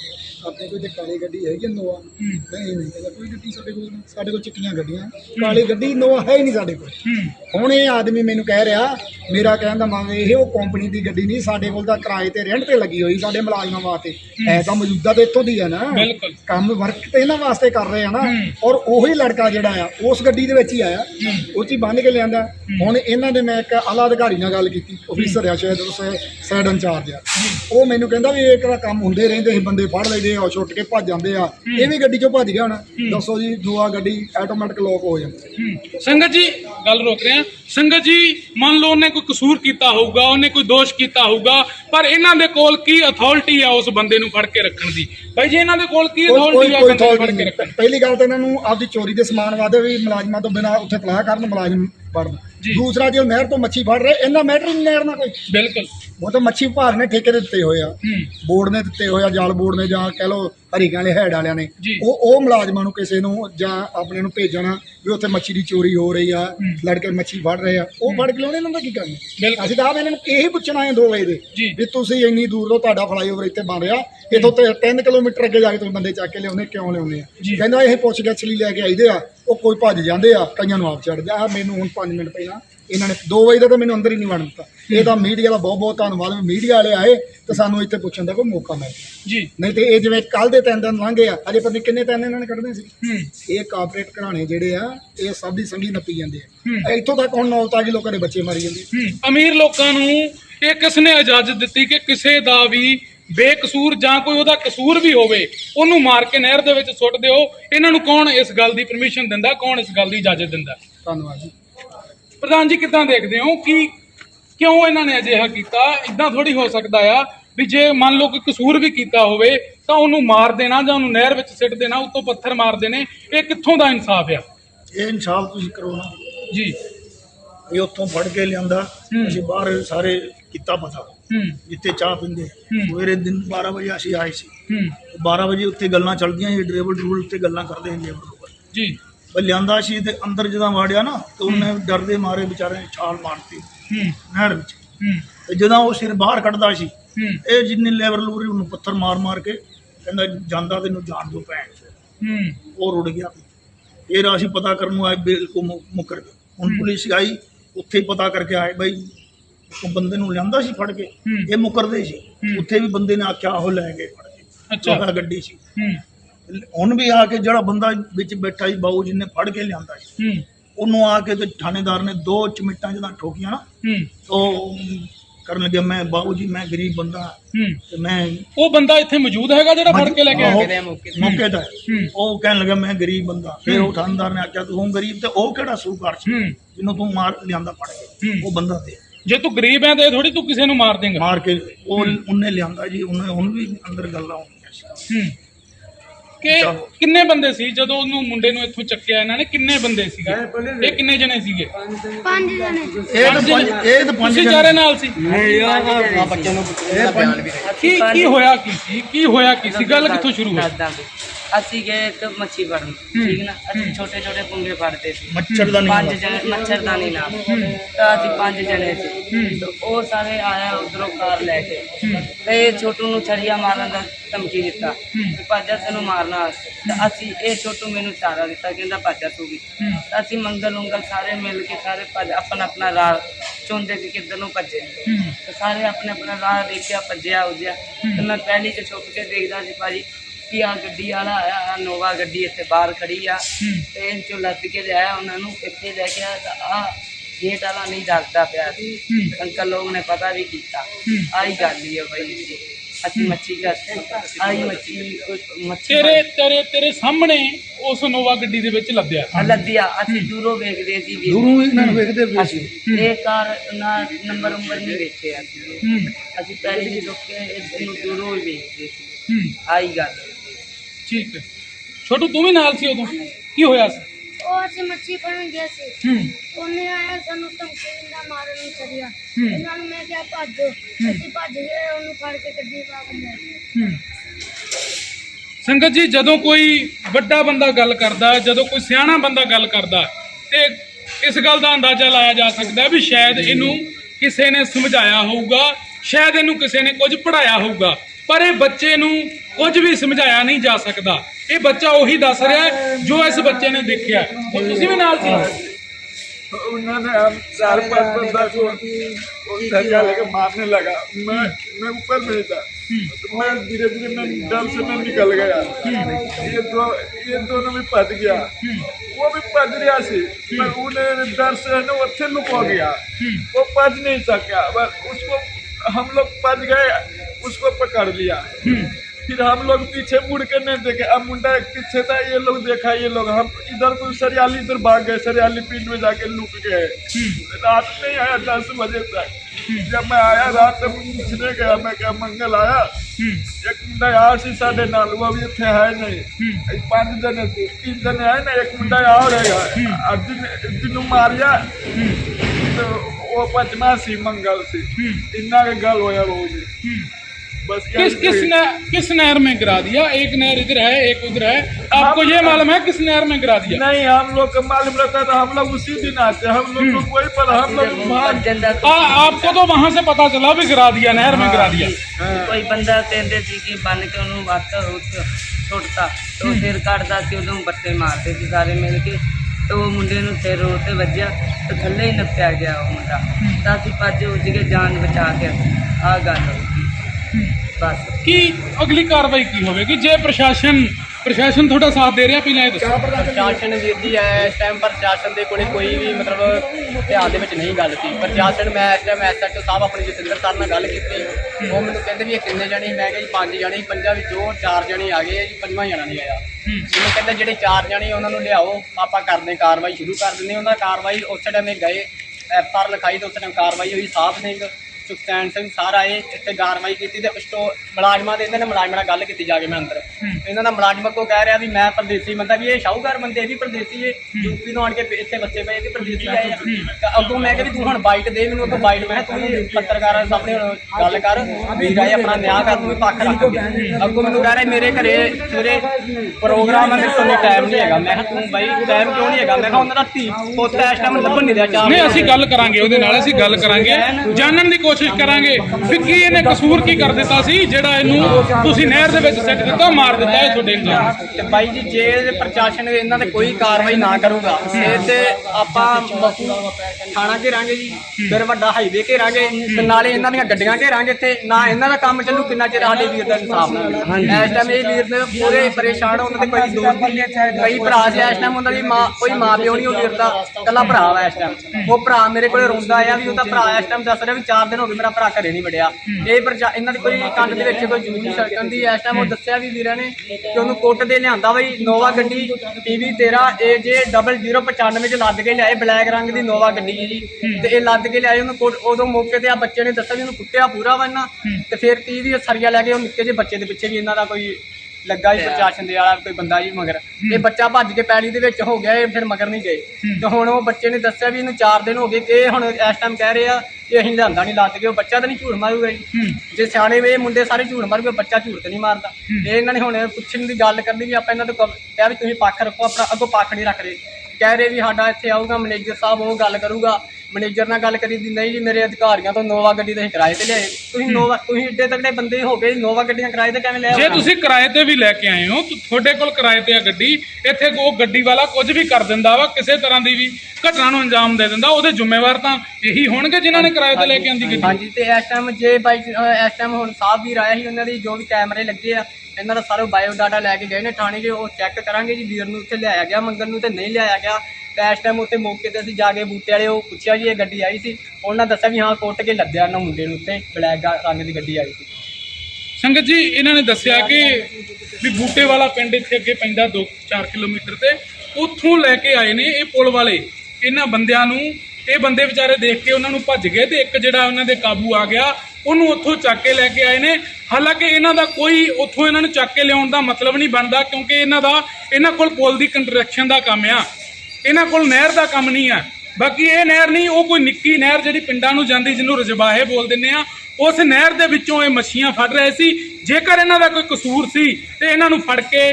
ਆਪਣੇ ਕੋਲ ਤੇ ਕਾਲੀ ਗੱਡੀ ਹੈਗੀ ਹੂੰ। ਨਹੀਂ ਨਹੀਂ ਕਹਿੰਦਾ ਕੋਈ ਗੱਡੀ ਸਾਡੇ ਕੋਲ ਸਾਡੇ ਕੋਲ ਚਿੱਟੀਆਂ ਗੱਡੀਆਂ। ਕਾਲੀ ਗੱਡੀ ਨੋਆ ਹੈ ਹੀ ਨਹੀਂ ਸਾਡੇ ਕੋਲ। ਹੁਣ ਇਹ ਆਦਮੀ ਮੈਨੂੰ ਕਹਿ ਰਿਹਾ ਮੇਰਾ ਕਹਿਣ ਦਾ ਮੰਗ ਇਹ ਉਹ ਕੰਪਨੀ ਦੀ ਗੱਡੀ ਨਹੀਂ ਸਾਡੇ ਕੋਲ ਤਾਂ ਕਿਰਾਏ ਤੇ ਰੈਂਟ ਤੇ ਲੱਗੀ ਹੋਈ ਸਾਡੇ ਮੁਲਾਜ਼ਮਾਂ ਵਾਸਤੇ। ਐ ਤਾਂ ਮੌਜੂਦਾ ਤੇ ਇੱਥੋਂ ਦੀ ਆ ਨਾ। ਬਿਲਕੁਲ। ਕੰਮ ਵਰਕ ਤੇ ਇਹਨਾਂ ਵਾਸਤੇ ਕਰ ਰਹੇ ਆ ਨਾ। ਹੂੰ। ਔਰ ਉਹੀ ਲੜਕਾ ਜਿਹੜਾ ਆ ਉਸ ਗੱਡੀ ਦੇ ਵਿੱਚ ਹੀ ਆਇਆ। ਹੂੰ। ਉਹ 'ਚ ਹੀ ਬੰਨ ਕੇ ਲਿਆਂਦਾ। ਹੁਣ ਇਹਨਾਂ ਦੇ ਮੈਂ ਇੱਕ ਆਲਾ ਅਧਿਕਾਰੀ ਨਾਲ ਗੱਲ ਕੀਤੀ। ਆਫੀਸਰ ਆ ਸ਼ਾਇਦ ਉਸ ਸਾਈਡ ਇੰਚਾਰਜ ਆ। ਉਹ ਮੈਨੂੰ ਕਹਿੰਦਾ ਵੀ ਇਹ ਕਿਹੜਾ ਕੰਮ ਹੁੰਦੇ ਰਹਿੰਦੇ ਸੀ ਬੰਦੇ ਫੜ ਲੈਂਦੇ ਆ ਛੁੱਟ ਕੇ ਭੱਜ ਜਾਂਦੇ ਆ। ਇਹ ਵੀ ਗੱਡੀ ਚੋਂ ਭੱਜ ਗਿਆ ਹੋਣਾ। ਦੱਸੋ ਜੀ ਦੁਆ ਗੱਡੀ ਆਟੋਮੈਟਿਕ ਲੋਕ ਹੋ ਜਾਂਦੀ। ਹੂੰ। ਸੰਗਤ ਜੀ ਗੱਲ ਰੋਕ ਰਹੇ ਹਾਂ ਸੰਗਤ ਜੀ ਮੰਨ ਲਓ ਉਹਨੇ ਕੋਈ ਕਸੂਰ ਕੀਤਾ ਹੋਊਗਾ ਉਹਨੇ ਕੋਈ ਦੋਸ਼ ਕੀਤਾ ਹੋਊਗਾ ਪਰ ਇਹਨਾਂ ਦੇ ਕੋਲ ਕੀ ਅਥਾਰਟੀ ਆ ਉਸ ਬੰਦੇ ਨੂੰ ਫੜ ਕੇ ਰੱਖਣ ਦੀ ਭਾਈ ਜੀ ਇਹਨਾਂ ਦੇ ਕੋਲ ਕੀ ਅਥਾਰਟੀ ਆ ਕੋਈ ਬੰਦੇ ਨੂੰ ਫੜ ਕੇ। ਰੱਖਣ? ਪਹਿਲੀ ਗੱਲ ਤਾਂ ਇਹਨਾਂ ਨੂੰ ਆਪਦੀ ਚੋਰੀ ਦੇ ਸਮਾਨ ਵਾਦੇ ਵੀ ਮੁਲਾਜ਼ਮਾਂ ਤੋਂ ਬਿਨਾਂ ਉੱਥੇ ਪਲਾਹ ਕਰਨ ਮੁਲਾਜ਼ਮ ਫੜਨ। ਦੂਸਰਾ ਜੇ ਨਹਿਰ ਤੋਂ ਮੱਛੀ ਫੜ ਰਹੇ ਇਹਨਾਂ ਮੈਟਰ ਨਹੀਂ ਨਹਿਰ ਨਾਲ ਕੋਈ ਬਿਲਕੁਲ ਉਹ ਤਾਂ ਮੱਛੀ ਵਿਭਾਗ ਨੇ ਠੇਕੇ ਦੇ ਦਿੱਤੇ ਹੋਏ ਆ ਬੋਰਡ ਨੇ ਦਿੱਤੇ ਹੋਇਆ ਜਾਲ ਬੋਰਡ ਨੇ ਜਾਂ ਕਹਿ ਲਓ ਹਰੀਕਾਂ ਵਾਲੇ ਹੈਡ ਵਾਲਿਆਂ ਨੇ ਜੀ। ਉਹ ਉਹ ਮੁਲਾਜ਼ਮਾਂ ਨੂੰ ਕਿਸੇ ਨੂੰ ਜਾਂ ਆਪਣੇ ਨੂੰ ਭੇਜਣਾ ਵੀ ਉੱਥੇ ਮੱਛੀ ਦੀ ਚੋਰੀ ਹੋ ਰਹੀ ਆ ਹੂੰ। ਲੜਕੇ ਮੱਛੀ ਫੜ ਰਹੇ ਆ ਉਹ ਫੜ ਕੇ ਲਿਆਉਣੇ ਇਹਨਾਂ ਦਾ ਕੀ ਕਰਨਾ ਬਿਲਕੁਲ। ਅਸੀਂ ਤਾਂ ਆਪ ਇਹਨਾਂ ਨੂੰ ਇਹੀ ਪੁੱਛਣਾ ਹੈ 2 ਵਜੇ ਦੇ ਜੀ। ਵੀ ਤੁਸੀਂ ਇੰਨੀ ਦੂਰ ਤੋਂ ਤੁਹਾਡਾ ਫਲਾਈਓਵਰ ਇੱਥੇ ਬਣ ਰਿਹਾ ਇਥੋਂ ਤੇ 3 ਕਿਲੋਮੀਟਰ ਅੱਗੇ ਜਾ ਕੇ ਤੁਸੀਂ ਬੰਦੇ ਚੱਕ ਕੇ ਲਿਆਉਂਦੇ ਕਿਉਂ ਲਿਆਉਂਦੇ ਜੀ। ਆ ਕਹਿੰਦਾ ਇਹ ਪੁੱਛ ਗਿੱਛ ਲਈ ਲੈ ਕੇ ਆਈਦੇ ਆ ਉਹ ਕੋਈ ਭੱਜ ਜਾਂਦੇ ਆ ਕਈਆਂ ਨੂੰ ਆਪ ਚੜਦਾ ਆ ਮੈਨੂੰ ਹੁਣ 5 ਮਿੰਟ ਪਹਿਲਾਂ ਇਹਨਾਂ ਨੇ 2 ਵਜੇ ਦਾ ਤਾਂ ਮੈਨੂੰ ਅੰਦਰ ਹੀ ਨਹੀਂ ਵੜਨ ਦਿੱਤਾ। ਇਹ ਤਾਂ ਮੀਡੀਆ ਦਾ ਬਹੁਤ ਬਹੁਤ ਧੰਨਵਾਦ ਵੀ ਮੀਡੀਆ ਵਾਲੇ ਆਏ ਤੇ ਸਾਨੂੰ ਇੱਥੇ ਪੁੱਛਣ ਦਾ ਕੋਈ ਮੌਕਾ ਮਿਲ ਗਿਆ ਜੀ। ਨਹੀਂ ਤੇ ਇਹ ਜਿਵੇਂ ਕੱਲ ਦੇ ਤਿੰਨ ਦਿਨ ਲੰਘੇ ਆ ਅਜੇ ਪਤਾ ਨਹੀਂ ਕਿੰਨੇ ਤਿੰਨ ਇਹਨਾਂ ਨੇ ਕੱਢਣੇ ਸੀ। ਹੂੰ। ਇਹ ਕਾਰਪੋਰੇਟ ਘਰਾਣੇ ਜਿਹੜੇ ਆ ਇਹ ਸਭ ਦੀ ਸੰਗੀ ਨੱਪੀ ਜਾਂਦੇ। ਆ। ਇੱਥੋਂ ਤੱਕ ਹੁਣ ਨੌਲਤ ਆ ਗਈ ਲੋਕਾਂ ਦੇ ਬੱਚੇ ਮਾਰੀ ਜਾਂਦੇ ਹੂੰ। ਅਮੀਰ ਲੋਕਾਂ ਨੂੰ ਇਹ ਕਿਸ ਨੇ ਇਜਾਜ਼ਤ ਦਿੱਤੀ ਕਿ ਕਿਸੇ ਦਾ ਵੀ ਬੇਕਸੂਰ ਜਾਂ ਕੋਈ ਉਹਦਾ ਕਸੂਰ ਵੀ ਹੋਵੇ ਉਹਨੂੰ ਮਾਰ ਕੇ ਨਹਿਰ ਦੇ ਵਿੱਚ ਸੁੱਟ ਦਿਓ। ਇਹਨਾਂ ਨੂੰ ਕੌਣ ਇਸ ਗੱਲ ਦੀ ਪਰਮਿਸ਼ਨ ਦਿੰਦਾ ਕੌਣ ਇਸ ਗੱਲ ਦੀ ਇਜਾਜ਼ਤ ਦਿੰਦਾ? ਧੰਨਵਾਦ ਜੀ। ਪ੍ਰਧਾਨ ਜੀ ਕਿੱਦਾਂ ਦੇਖਦੇ ਹੋ? ਕਿ ਕਿਉਂ ਇਹਨਾਂ ਨੇ ਅਜਿਹਾ ਕੀਤਾ? ਇਦਾਂ ਥੋੜੀ ਹੋ ਸਕਦਾ ਆ ਵੀ ਜੇ ਮੰਨ ਲਓ ਕੋਈ ਕਸੂਰ ਵੀ ਕੀਤਾ ਹੋਵੇ ਤਾਂ ਉਹਨੂੰ ਮਾਰ ਦੇਣਾ ਜਾਂ ਉਹਨੂੰ ਨਹਿਰ ਵਿੱਚ ਸਿੱਟ ਦੇਣਾ ਉੱਤੋਂ ਪੱਥਰ ਮਾਰ ਦੇਣੇ ਇਹ ਕਿੱਥੋਂ ਦਾ ਇਨਸਾਫ ਆ? ਇਹ ਇਨਸਾਫ ਤੁਸੀਂ ਕਰੋ ਨਾ। ਜੀ। ਇਹ ਉੱਥੋਂ ਫੜ ਕੇ ਲਿਆਂਦਾ। ਅਸੀਂ ਬਾਹਰ ਸਾਰੇ ਕੀਤਾ ਪਤਾ। ਜਿੱਥੇ ਚਾਹ ਪੀਂਦੇ। ਸਵੇਰੇ ਦਿਨ 12 ਵਜੇ ਅਸੀਂ ਆਏ ਸੀ। ਹੂੰ। 12 ਵਜੇ ਉੱਥੇ ਗੱਲਾਂ ਚੱਲਦੀਆਂ ਸੀ ਡਰਾਈਵਰ ਡਰੂਲ ਉੱਤੇ ਗੱਲਾਂ ਕਰਦੇ ਸੀ ਲੇਬਰ ਜੀ। ਬਈ ਲਿਆਂਦਾ ਸੀ ਤੇ ਅੰਦਰ ਜਦੋਂ ਵਾੜਿਆ ਨਾ ਤੇ ਉਹਨੇ ਡਰਦੇ ਮਾਰੇ ਵਿਚਾਰੇ ਨੇ ਛਾਲ ਮਾਰਤੀ ਹੂੰ। ਨਹਿਰ ਵਿੱਚ। ਹੂੰ। ਤੇ ਜਦੋਂ ਉਹ ਸਿਰ ਬਾਹਰ ਕੱਢਦਾ ਸੀ ਇਹ ਜਿੰਨੇ ਲੇਬਰ ਲੂਰੀ ਉਹਨੂੰ ਪੱਥਰ ਮਾਰ ਮਾਰ ਕੇ ਕਹਿੰਦਾ ਜਾਂਦਾ ਤੈਨੂੰ ਜਾਣ ਦੋ ਭੈਣ ਉਹ ਰੁੜ ਗਿਆ ਫਿਰ ਅਸੀਂ ਪਤਾ ਕਰਨ ਨੂੰ ਆਏ ਬਿਲਕੁਲ ਮੁੱਕਰ ਗਏ। ਹੁਣ ਪੁਲਿਸ ਆਈ ਉੱਥੇ ਹੀ ਪਤਾ ਕਰਕੇ ਆਏ ਬਈ ਉਹ ਬੰਦੇ ਨੂੰ ਲਿਆਂਦਾ ਸੀ ਫੜ ਕੇ। ਇਹ ਮੁਕਰਦੇ ਸੀ। ਉੱਥੇ ਵੀ ਬੰਦੇ ਨੇ ਆਖਿਆ ਉਹ ਲੈ ਗਏ ਫੜ ਕੇ। ਅੱਛਾ। ਗੱਡੀ ਸੀ। ਹੂੰ। ਹੁਣ ਵੀ ਆ ਕੇ ਜਿਹੜਾ ਬੰਦਾ ਵਿੱਚ ਬੈਠਾ ਸੀ ਬਾਊ ਜੀ ਨੇ ਫੜ ਕੇ ਲਿਆਂਦਾ ਸੀ ਹੂੰ। ਉਹਨੂੰ ਆ ਕੇ ਤੇ ਥਾਣੇਦਾਰ ਨੇ ਦੋ ਚਮਿੱਟਾਂ ਜਦੋਂ ਠੋਕੀਆਂ ਨਾ ਹੂੰ। ਉਹ ਕਰਨ ਲੱਗਿਆ ਮੈਂ ਬਾਊ ਜੀ ਮੈਂ ਗਰੀਬ ਬੰਦਾ ਹੂੰ। ਤੇ ਮੈਂ ਉਹ ਬੰਦਾ ਇੱਥੇ ਮੌਜੂਦ ਹੈਗਾ ਜਿਹੜਾ ਫੜ ਕੇ ਲੈ ਕੇ ਆਇਆ? ਮੌਕੇ ਹੂੰ। ਉਹ ਕਹਿਣ ਲੱਗਾ ਮੈਂ ਗਰੀਬ ਬੰਦਾ। ਫਿਰ ਉਹ ਥਾਣੇਦਾਰ ਨੇ ਆਖਿਆ ਤੂੰ ਗਰੀਬ ਤੇ ਉਹ ਕਿਹੜਾ ਸੂਕਾਰ ਸੀ? ਜਿਹਨੂੰ ਤੂੰ ਮਾਰ ਲਿਆਂਦਾ ਫੜ ਕੇ। ਉਹ ਬੰਦਾ ਤੇ। ਜੇ ਤੂੰ ਗਰੀਬ ਹੈ ਤੇ ਥੋੜੀ ਤੂੰ ਕਿਸੇ ਨੂੰ ਮਾਰ ਦੇਂਗਾ। ਮਾਰ ਕੇ ਉਹ ਉਹਨੇ ਲਿਆਂਦਾ ਜੀ ਉਹਨੇ ਹੁਣ ਵੀ ਅੰਦਰ ਗੱਲਾਂ ਹੋਣੀਆਂ ਸੀ। ਹੂੰ। ਕਿ ਕਿੰਨੇ ਬੰਦੇ ਸੀ ਜਦੋਂ ਉਹਨੂੰ ਮੁੰਡੇ ਨੂੰ ਇੱਥੋਂ ਚੱਕਿਆ ਇਹਨਾਂ ਨੇ? ਕਿੰਨੇ ਬੰਦੇ ਸੀਗੇ? ਇਹ ਕਿੰਨੇ ਜਣੇ ਸੀਗੇ? ਪੰਜ ਜਣੇ। ਇਹ ਤਾਂ ਪੰਜ ਇਹ ਤਾਂ ਪੰਜ ਤੁਸੀਂ ਜਣੇ- ਚਾਰੇ ਨਾਲ ਸੀ? ਇਹ ਪੰਜ ਕੀ ਕੀ ਹੋਇਆ ਕੀ ਸੀ? ਕੀ ਹੋਇਆ ਕੀ ਸੀ? ਗੱਲ ਕਿੱਥੋਂ ਸ਼ੁਰੂ ਹੋਈ? ਦੱਸਦਾ। ਅਸੀਂ ਗਏ ਇੱਕ ਮੱਛੀ ਫੜਨ ਠੀਕ ਨਾ? ਅਸੀਂ ਛੋਟੇ ਛੋਟੇ ਪੁੰਗੇ ਫੜਦੇ ਸੀ। ਮੱਛਰ ਦਾ ਨਹੀਂ ਪੰਜ ਜਣੇ ਮੱਛਰਦਾਨੀ ਨਾਲ ਤਾਂ ਅਸੀਂ ਪੰਜ ਜਣੇ ਸੀ। ਤੇ ਉਹ ਸਾਰੇ ਆਇਆ ਉਧਰੋਂ ਕਾਰ ਲੈ ਕੇ। ਤੇ ਛੋਟੂ ਨੂੰ ਛੜੀਆਂ ਮਾਰਨ ਦਾ ਧਮਕੀ ਦਿੱਤਾ। ਕਿ ਭਾਜਾ ਤੈਨੂੰ ਮਾਰਨਾ ਤੇ ਅਸੀਂ ਇਹ ਛੋਟੂ ਮੈਨੂੰ ਚਾਰਾ ਦਿੱਤਾ ਕਹਿੰਦਾ ਭਾਜਾ ਤੂੰ ਵੀ। ਤਾਂ ਅਸੀਂ ਮੰਗਲ ਉਂਗਲ ਸਾਰੇ ਮਿਲ ਕੇ ਸਾਰੇ ਆਪਣਾ ਆਪਣਾ ਰਾਹ ਚੁੰਦੇ ਕਿ ਕਿੱਧਰ ਨੂੰ ਭੱਜੇ। ਤੇ ਸਾਰੇ ਆਪਣੇ ਆਪਣਾ ਰਾਹ ਦੇਖਿਆ ਭੱਜਿਆ ਉਜਿਆ। ਤੇ ਮੈਂ ਪਹਿਲੀ ਚ ਛੁਪ ਕੇ ਦੇਖਦਾ ਸੀ ਭਾਜੀ ਕਿ ਆ ਗੱਡੀ ਵਾਲਾ ਆਇਆ ਨੋਵਾ ਗੱਡੀ ਇੱਥੇ ਬਾਹਰ ਖੜੀ ਆ। ਤੇ ਇਹ ਚੋਂ ਲੱਦ ਕੇ ਲਿਆਇਆ ਉਹਨਾਂ ਨੂੰ ਇੱਥੇ ਲੈ ਕੇ ਆਇਆ ਤਾਂ ਆ ਗੇਟ ਵਾਲਾ ਨਹੀਂ ਦੱਸਦਾ ਪਿਆ ਸੀ। ਅੰਕਲ ਲੋਕ ਨੇ ਪਤਾ ਵੀ ਕੀਤਾ। ਆਈ ਗੱਲ ਹੀ ਹੈ ਬਾਈ ਅਸੀਂ ਮੱਛੀ ਕਰਦੇ ਆਈ ਮੱਛੀ ਤੇਰੇ ਤੇਰੇ ਤੇਰੇ ਸਾਹਮਣੇ ਉਸ ਨੋਵਾ ਗੱਡੀ ਦੇ ਵਿੱਚ ਲੱਦਿਆ। ਆ ਲੱਦਿਆ। ਅਸੀਂ ਦੂਰੋਂ ਵੇਖਦੇ ਸੀ ਵੀ ਦੂਰੋਂ ਇਹਨਾਂ ਨੂੰ ਵੇਖਦੇ ਪਏ ਅਸੀਂ ਇਹ ਕਾਰ ਨਾ ਨੰਬਰ ਨੰਬਰ ਨਹੀਂ ਵੇਖੇ ਅਸੀਂ ਪਹਿਲੇ ਹੀ ਰੁਕ ਕੇ ਦੂਰੋਂ ਹੀ ਵੇਖਦੇ ਸੀ। ਆਈ ਗੱਲ। ਠੀਕ ਹੈ। ਛੋਟੂ ਤੂੰ ਵੀ ਨਾਲ ਸੀ ਉਦੋਂ? ਕੀ ਹੋਇਆ ਸੀ? ਉਹ ਅਸੀਂ ਮੱਛੀ ਫੜਨ ਗਿਆ ਸੀ। ਹੂੰ। ਉਹਨੇ ਆਇਆ ਸਾਨੂੰ ਧਮਕੀ ਦਿੰਦਾ ਮਾਰਨ ਨੂੰ ਚੜਿਆ ਹੂੰ। ਇਹਨਾਂ ਨੂੰ ਮੈਂ ਕਿਹਾ ਭੱਜੋ। ਅਸੀਂ ਭੱਜ ਗਏ ਉਹਨੂੰ ਫੜ ਕੇ ਗੱਡੀ ਪਾ ਕੇ ਲੈ ਗਏ। ਸੰਗਤ ਜੀ ਜਦੋਂ ਕੋਈ ਵੱਡਾ ਬੰਦਾ ਗੱਲ ਕਰਦਾ ਜਦੋਂ ਕੋਈ ਸਿਆਣਾ ਬੰਦਾ ਗੱਲ ਕਰਦਾ ਤੇ ਇਸ ਗੱਲ ਦਾ ਅੰਦਾਜ਼ਾ ਲਾਇਆ ਜਾ ਸਕਦਾ ਵੀ ਸ਼ਾਇਦ ਇਹਨੂੰ ਕਿਸੇ ਨੇ ਸਮਝਾਇਆ ਹੋਊਗਾ ਸ਼ਾਇਦ ਇਹਨੂੰ ਕਿਸੇ ਨੇ ਕੁਝ ਪੜਾਇਆ ਹੋਊਗਾ। ਪਰ ਇਹ ਬੱਚੇ ਨੂੰ ਕੁਝ ਵੀ ਸਮਝਾਇਆ ਨਹੀਂ ਜਾ ਸਕਦਾ ਇਹ ਬੱਚਾ ਉਹੀ ਦੱਸ ਰਿਹਾ ਹੈ ਜੋ ਇਸ ਬੱਚੇ ਨੇ ਦੇਖਿਆ ਹੈ। ਉਹ ਤੁਸੀਂ ਵੀ ਨਾਲ ਸੀ उन्होंने हम चार पांच बंदा को वो धक्का लेके मारने लगा मैं मैं ऊपर में ही था तो मैं धीरे धीरे मैं डर से मैं निकल गया ये दो ये दोनों भी पट गया वो भी पट गया सी मैं उन्हें डर से है ना वो थे लुक हो गया वो पट नहीं सका बस उसको हम लोग पट गए उसको पकड़ लिया फिर हम लोग पीछे मुड़ के नहीं देखे अब मुंडा एक पीछे था ये लोग देखा ये लोग हम इधर को सरियाली इधर भाग गए सरियाली पिंड में जाके लुक गए रात नहीं आया दस बजे तक जब मैं आया रात में पूछने गया मैं क्या मंगल आया एक मुंडा आया सी साढ़े नाल वो अभी इतने है नहीं ये पांच जने थे तीन जने है ना एक मुंडा और रहेगा अब जिन जिन्हों मारिया तो वो पचमा सी मंगल सी इन्ना के गल होया वो जी बस क्या किस किस ने, किस नहर में गिरा दिया एक नहर इधर है एक उधर है आपको ये मालूम है किस नहर में गिरा दिया नहीं हम लोग को मालूम रहता था हम लोग उसी दिन आते हम लोग को कोई पर हम लोग वहाँ ਭੱਜਣ ਦਾ आ, आपको तो वहां से पता चला भी गिरा दिया नहर में गिरा दिया ਕੋਈ ਬੰਦਾ ਕਹਿੰਦੇ ਸੀ ਕਿ ਬੰਨ ਕੇ ਉਹਨੂੰ ਵੱਤ ਉੱਤੇ ਛੁੱਟਤਾ ਤੇ ਉਹ ਸਿਰ ਕੱਟਦਾ ਸੀ ਉਦੋਂ ਬੱਤੇ ਮਾਰਦੇ ਸੀ ਸਾਰੇ ਮਿਲ ਕੇ ਤੇ ਉਹ ਮੁੰਡੇ ਨੂੰ ਸਿਰ ਉਹ ਤੇ ਵੱਜਿਆ ਤੇ ਥੱਲੇ ਹੀ ਨੱਪਿਆ ਗਿਆ ਉਹ ਮੁੰਡਾ ਤਾਂ ਅਸੀਂ ਭੱਜ ਉੱਜ ਕੇ ਜਾਨ ਬਚਾ ਕੇ ਆ ਗੱਲ ਹੋਈ ਬਸ ਕੀ ਅਗਲੀ ਕਾਰਵਾਈ ਕੀ ਹੋਵੇਗੀ ਜੇ ਪ੍ਰਸ਼ਾਸਨ ਪ੍ਰਸ਼ਾਸਨ ਤੁਹਾਡਾ ਸਾਥ ਦੇ ਰਿਹਾ ਪਹਿਲਾਂ ਇਹ ਦੱਸੋ ਪ੍ਰਸ਼ਾਸਨ ਵੀਰ ਜੀ ਹੈ ਇਸ ਟਾਈਮ ਪ੍ਰਸ਼ਾਸਨ ਦੇ ਕੋਲੇ ਕੋਈ ਵੀ ਮਤਲਬ ਧਿਆਨ ਦੇ ਵਿੱਚ ਨਹੀਂ ਗੱਲ ਸੀ ਪ੍ਰਸ਼ਾਸਨ ਮੈਂ ਇਸ ਟਾਈਮ ਐਸਐਚਓ ਸਾਹਿਬ ਆਪਣੇ ਜਤਿੰਦਰ ਸਰ ਨਾਲ ਗੱਲ ਕੀਤੀ ਉਹ ਮੈਨੂੰ ਕਹਿੰਦੇ ਵੀ ਇਹ ਕਿੰਨੇ ਜਣੇ? ਮੈਂ ਕਿਹਾ ਜੀ ਪੰਜ ਜਣੇ। ਪੰਜਾਂ ਵਿੱਚੋਂ ਚਾਰ ਜਣੇ ਆ ਗਏ ਆ ਜੀ ਪੰਜਵਾਂ ਜਣਾ ਨਹੀਂ ਆਇਆ ਮੈਨੂੰ ਕਹਿੰਦੇ ਜਿਹੜੇ ਚਾਰ ਜਣੇ ਉਹਨਾਂ ਨੂੰ ਲਿਆਓ ਆਪਾਂ ਕਰਦੇ ਕਾਰਵਾਈ ਸ਼ੁਰੂ ਕਰ ਦਿੰਦੇ ਹਾਂ। ਉਹਨਾਂ ਦਾ ਕਾਰਵਾਈ ਉਸ ਟਾਈਮ ਇਹ ਗਏ ਐਫ ਆਰ ਲਿਖਾਈ ਤੇ ਉਸ ਟਾਈਮ ਕਾਰਵਾਈ ਹੋਈ ਸਾਹਿਬ ਸਿੰਘ ਸੁਖਚੈਨ ਸਿੰਘ ਸਾਰਾ ਆਏ ਇੱਥੇ ਕਾਰਵਾਈ ਕੀਤੀ ਤੇ ਸਟੋ ਮੁਲਾਜ਼ਮਾਂ ਦੇ ਇਹਨਾਂ ਨੇ ਮੁਲਾਜ਼ਮਾਂ ਨਾਲ ਗੱਲ ਕੀਤੀ ਜਾ ਕੇ ਮੈਂ ਅੰਦਰ। ਇਹਨਾਂ ਦਾ ਮੁਲਾਜ਼ਮ ਕੋ ਕਹਿ ਰਿਹਾ ਵੀ ਮੈਂ ਪਰਦੇਸੀ ਬੰਦਾ ਵੀ ਇਹ ਸ਼ਾਹੂਕਾਰ ਬੰਦੇ ਵੀ ਪਰਦੇਸੀ ਏ। ਯੂਪੀ ਤੋਂ ਆਣ ਕੇ ਇੱਥੇ ਬੱਚੇ ਪਏ ਵੀ ਪਰਦੇਸੀ ਆਏ ਅੱਗੋਂ ਮੈਂ ਕਿਹਾ ਵੀ ਤੂੰ ਹੁਣ ਬਾਈਟ ਦੇ ਮੈਨੂੰ ਅੱਗੋਂ ਬਾਈਟ ਮੈਂ ਤੂੰ ਪੱਤਰਕਾਰਾਂ ਸਾਹਮਣੇ ਹੁਣ ਗੱਲ ਕਰ। ਵੀ ਰਾਏ ਆਪਣਾ ਨਿਆਂ ਕਰ ਤੂੰ ਵੀ ਪੱਖ ਰੱਖ ਅੱਗੋਂ ਮੈਨੂੰ ਕਹਿ ਰਿਹਾ ਮੇਰੇ ਘਰੇ ਸਵੇਰੇ ਪ੍ਰੋਗਰਾਮ ਆ ਮੇਰੇ ਕੋਲ ਟਾਈਮ ਨਹੀਂ ਹੈਗਾ। ਮੈਂ ਕਿਹਾ ਤੂੰ ਬਾਈ ਟਾਈਮ ਕਿਉਂ ਨਹੀਂ ਹੈਗਾ? ਮੈਂ ਕਿਹਾ ਉਹਨਾਂ ਦਾ ਧੀ ਪੋਤਾ ਇਸ ਟਾਈਮ ਲੱਭਣ ਨਹੀਂ ਰਿਹਾ ਨਹੀਂ ਅਸੀਂ ਗੱਲ ਕਰਾਂਗੇ ਉਹਦੇ ਨਾਲ ਅਸੀਂ ਗੱਲ ਕਰਾਂਗੇ। ਜਾਣਨ ਦੀ ਕੋਸ਼ਿਸ਼ ਕਰਾਂਗੇ ਵੀ ਕੀ ਇਹਨੇ ਕਸੂਰ ਕੀ ਕਰ ਦਿੱਤਾ ਸੀ ਜਿਹੜਾ ਇਹਨੂੰ ਤੁਸੀਂ ਨਹਿਰ ਦੇ ਵਿੱਚ ਸਿੱਟ ਦਿੱਤਾ ਮਾਰ ਦਿੱਤਾ ਇਹ ਤੁਹਾਡੇ ਇਲਜ਼ਾਮ ਤੇ ਬਾਈ ਜੀ ਜੇ ਪ੍ਰਸ਼ਾਸਨ ਇਹਨਾਂ ਤੇ ਕੋਈ ਕਾਰਵਾਈ ਨਾ ਕਰੂਗਾ ਫਿਰ ਤੇ ਆਪਾਂ ਥਾਣਾ ਘੇਰਾਂਗੇ ਜੀ ਫਿਰ ਵੱਡਾ ਹਾਈਵੇ ਘੇਰਾਂਗੇ ਤੇ ਨਾਲੇ ਇਹਨਾਂ ਦੀਆਂ ਗੱਡੀਆਂ ਘੇਰਾਂਗੇ ਇੱਥੇ। ਨਾ ਇਹਨਾਂ ਦਾ ਕੰਮ ਚੱਲੂ ਕਿੰਨਾ ਚਿਰ ਸਾਡੇ ਵੀਰ ਦਾ ਇਨਸਾਫ ਨਾ ਮਿਲੇ ਇਸ ਟਾਈਮ ਇਹ ਵੀਰ ਨੇ ਪੂਰੇ ਪਰੇਸ਼ਾਨ ਉਹਨਾਂ ਦੇ ਕੋਈ ਦੋਸਤ ਨਹੀਂ ਕਈ ਭਰਾ ਸੀ ਇਸ ਟਾਈਮ ਉਹਨਾਂ ਦੀ ਮਾਂ ਕੋਈ ਮਾਂ ਪਿਓ ਨਹੀਂ ਉਹ ਵੀਰ ਦਾ ਕੱਲਾ ਭਰਾ ਵਾ ਇਸ ਟਾਈਮ ਉਹ ਭਰਾ ਮੇਰੇ ਕੋਲੇ ਰੋਂਦਾ ਆ ਵੀ ਉਹਦਾ ਭਰਾ ਇਸ ਟਾਈਮ ਦੱਸ ਰਿਹਾ ਵੀ 4 ਦਿਨ ਹੋ ਗਏ ਮੇਰਾ ਭਰਾ ਘਰੇ ਨਹੀਂ ਵੜਿਆ। ਇਹ ਪ੍ਰਸ਼ਾ- ਇਹਨਾਂ ਦੀ ਕੋਈ ਕੰਨ ਦੇ ਵਿੱਚ ਕੋਈ ਜੂਨੀ ਸੜਕਣ ਦੀ ਇਸ ਟਾਈਮ ਉਹ ਦੱਸਿਆ ਵੀ ਵੀਰਾਂ ਨੇ ਕਿ ਉਹਨੂੰ ਕੁੱਟ ਦੇ ਲਿਆਂਦਾ ਬਈ ਨੋਵਾ ਗੱਡੀ ਟੀਵੀ 13 AJ 0095 ਚ ਲੱਦ ਕੇ ਲਿਆਏ ਬਲੈਕ ਰੰਗ ਦੀ ਨੋਵਾ ਗੱਡੀ ਜੀ। ਤੇ ਇਹ ਲੱਦ ਕੇ ਲਿਆਏ ਉਹਨੂੰ ਕੁੱਟ- ਉਦੋਂ ਮੌਕੇ ਤੇ ਆ ਬੱਚੇ ਨੇ ਦੱਸਿਆ ਵੀ ਉਹਨੂੰ ਕੁੱਟਿਆ ਪੂਰਾ ਵਾ ਇਹਨਾਂ ਤੇ ਫਿਰ ਟੀਵੀ ਸਰੀਆ ਲੈ ਕੇ ਉਹ ਨਿੱਕੇ ਜਿਹੇ ਬੱਚੇ ਦੇ ਪਿੱਛੇ ਵੀ ਇਹਨਾਂ ਦਾ ਕੋਈ ਲੱਗਾ ਹੀ ਪ੍ਰਸ਼ਾਸਨ ਦੇ ਵਾਲਾ ਕੋਈ ਬੰਦਾ ਜੀ ਮਗਰ। ਇਹ ਬੱਚਾ ਭੱਜ ਕੇ ਪੈਲੀ ਦੇ ਵਿੱਚ ਹੋ ਗਿਆ ਇਹ ਫਿਰ ਮਗਰ ਨਹੀਂ ਗਏ। ਤੇ ਹੁਣ ਉਹ ਬੱਚੇ ਨੇ ਦੱਸਿਆ ਵੀ ਇਹਨੂੰ 4 ਦਿਨ ਹੋ ਗਏ ਕਿ ਇਹ ਹੁਣ ਇਸ ਟਾਈਮ ਕਹਿ ਰਹੇ ਆ ਕਿ ਅਸੀਂ ਲਿਆਂਦਾ ਨਹੀਂ ਲੱਦ ਕੇ ਉਹ ਬੱਚਾ ਤਾਂ ਨਹੀਂ ਝੂਠ ਮਾਰੂਗਾ ਜੀ। ਜੇ ਸਿਆਣੇ ਵੇ ਮੁੰਡੇ ਸਾਰੇ ਝੂਠ ਮਾਰੂਗੇ ਬੱਚਾ ਝੂਠ ਤਾਂ ਨਹੀਂ ਮਾਰਦਾ। ਤੇ ਇਹਨਾਂ ਨੇ ਹੁਣ ਪੁੱਛਣ ਦੀ ਗੱਲ ਕਰਨੀ ਵੀ ਆਪਾਂ ਇਹਨਾਂ ਤੋਂ ਕਿਹਾ ਵੀ ਤੁਸੀਂ ਪੱਖ ਰੱਖੋ ਆਪਣਾ ਅੱਗੋਂ ਪੱਖ ਨਹੀਂ ਰੱਖ ਰਹੇ ਕਹਿ ਰਹੇ ਵੀ ਸਾਡਾ ਇੱਥੇ ਆਊਗਾ ਮੈਨੇਜਰ ਸਾਹਿਬ ਉਹ ਗੱਲ ਕਰੂਗਾ। ਮੈਨੇਜਰ ਨਾਲ ਗੱਲ ਕਰੀ ਦੀ ਨਹੀਂ ਜੀ ਮੇਰੇ ਅਧਿਕਾਰੀਆਂ ਤੋਂ ਨੋਵਾ ਗੱਡੀ ਤੇ ਅਸੀਂ ਕਿਰਾਏ ਤੇ ਲਿਆਏ। ਤੁਸੀਂ ਨੋਵਾ ਤੁਸੀਂ ਏਡੇ ਤਕੜੇ ਬੰਦੇ ਹੋ ਗਏ ਨੋਵਾ ਗੱਡੀਆਂ ਕਿਰਾਏ ਤੇ ਕਿਵੇਂ ਲੈ ਜੇ? ਤੁਸੀਂ ਕਿਰਾਏ ਤੇ ਵੀ ਲੈ ਕੇ ਆਏ ਹੋ ਤਾਂ ਤੁਹਾਡੇ ਕੋਲ ਕਿਰਾਏ ਤੇ ਆ ਗੱਡੀ ਇੱਥੇ ਉਹ ਗੱਡੀ ਵਾਲਾ ਕੁਝ ਵੀ ਕਰ ਦਿੰਦਾ ਵਾ ਕਿਸੇ ਤਰ੍ਹਾਂ ਦੀ ਵੀ ਘਟਨਾ ਨੂੰ ਅੰਜਾਮ ਦੇ ਦਿੰਦਾ ਉਹਦੇ ਜ਼ਿੰਮੇਵਾਰ ਤਾਂ ਇਹੀ ਹੋਣਗੇ ਜਿਨ੍ਹਾਂ ਨੇ ਕਿਰਾਏ ਤੇ ਲੈ ਕੇ ਆਂਦੀ ਗੱਡੀ? ਹਾਂਜੀ ਤੇ ਇਸ ਟਾਈਮ ਜੇ ਬਾਈ ਇਸ ਟਾਈਮ ਹੁਣ ਸਾਹਿਬ ਵੀਰ ਆਇਆ ਸੀ ਉਹਨਾਂ ਦੀ ਜੋ ਵੀ ਕੈਮਰੇ ਲੱਗੇ ਆ ਇਹਨਾਂ ਦਾ ਸਾਰਾ ਬਾਇਓਡਾਟਾ ਲੈ ਕੇ ਗਏ ਨੇ, ਥਾਣੇ 'ਚ ਉਹ ਚੈੱਕ ਕਰਾਂਗੇ ਜੀ, ਵੀਰ ਨੂੰ ਉੱਥੇ ਲਿਆਇਆ ਗਿਆ ਮੰਗਲ ਨੂੰ ਤੇ ਨਹੀਂ ਲਿਆਇਆ ਗਿਆ। ਤੇ ਇਸ ਟਾਈਮ ਉੱਥੇ ਮੌਕੇ ਤੇ ਅਸੀਂ ਜਾ ਕੇ ਬੂਟੇ ਵਾਲੇ ਉਹ ਪੁੱਛਿਆ ਜੀ, ਇਹ ਗੱਡੀ ਆਈ ਸੀ। ਉਹਨਾਂ ਦੱਸਿਆ ਵੀ ਹਾਂ, ਕੁੱਟ ਕੇ ਲੱਦਿਆ ਨਾ ਮੁੰਡੇ ਨੂੰ ਉੱਤੇ, ਬਲੈਕ ਰੰਗ ਦੀ ਗੱਡੀ ਆਈ ਸੀ। ਸੰਗਤ ਜੀ, ਇਹਨਾਂ ਨੇ ਦੱਸਿਆ ਕਿ ਵੀ ਬੂਟੇ ਵਾਲਾ ਪਿੰਡ ਇੱਥੇ ਅੱਗੇ ਪੈਂਦਾ 2-4 ਕਿਲੋਮੀਟਰ ਤੇ, ਉੱਥੋਂ ਲੈ ਕੇ ਆਏ ਨੇ ਇਹ ਪੁਲ ਵਾਲੇ। ਇਹਨਾਂ ਬੰਦਿਆਂ ਨੂੰ ਇਹ ਬੰਦੇ ਵਿਚਾਰੇ ਦੇਖ ਕੇ ਉਹਨਾਂ ਨੂੰ ਭੱਜ ਗਏ ਤੇ ਇੱਕ ਜਿਹੜਾ ਉਹਨਾਂ ਦੇ ਕਾਬੂ ਆ ਗਿਆ, ਉਹਨੂੰ ਉੱਥੋਂ ਚੱਕ ਕੇ ਲੈ ਕੇ ਆਏ ਨੇ। ਹਾਲਾਂਕਿ ਇਹਨਾਂ ਦਾ ਕੋਈ ਉੱਥੋਂ ਇਹਨਾਂ ਨੂੰ ਚੱਕ ਕੇ ਲਿਆਉਣ ਦਾ ਮਤਲਬ ਨਹੀਂ ਬਣਦਾ ਕਿਉਂਕਿ ਇਹਨਾਂ ਦਾ, ਇਹਨਾਂ ਕੋਲ ਪੁਲ ਦੀ ਕੰਸਟਰਕਸ਼ਨ ਦਾ ਕੰਮ ਆ। ਇਹਨਾਂ ਕੋਲ ਨਹਿਰ ਦਾ ਕੰਮ ਨਹੀਂ ਆ। ਬਾਕੀ ਇਹ ਨਹਿਰ ਨਹੀਂ, ਉਹ ਕੋਈ ਨਿੱਕੀ ਨਹਿਰ ਜਿਹੜੀ ਪਿੰਡਾਂ ਨੂੰ ਜਾਂਦੀ ਜਿਹਨੂੰ ਰਜਬਾਹੇ ਬੋਲ ਦਿੰਦੇ ਆ। ਉਸ ਨਹਿਰ ਦੇ ਵਿੱਚੋਂ ਇਹ ਮੱਛੀਆਂ ਫੜ ਰਹੇ ਸੀ। ਜੇਕਰ ਇਹਨਾਂ ਦਾ ਕੋਈ ਕਸੂਰ ਸੀ ਤੇ ਇਹਨਾਂ ਨੂੰ ਫੜ ਕੇ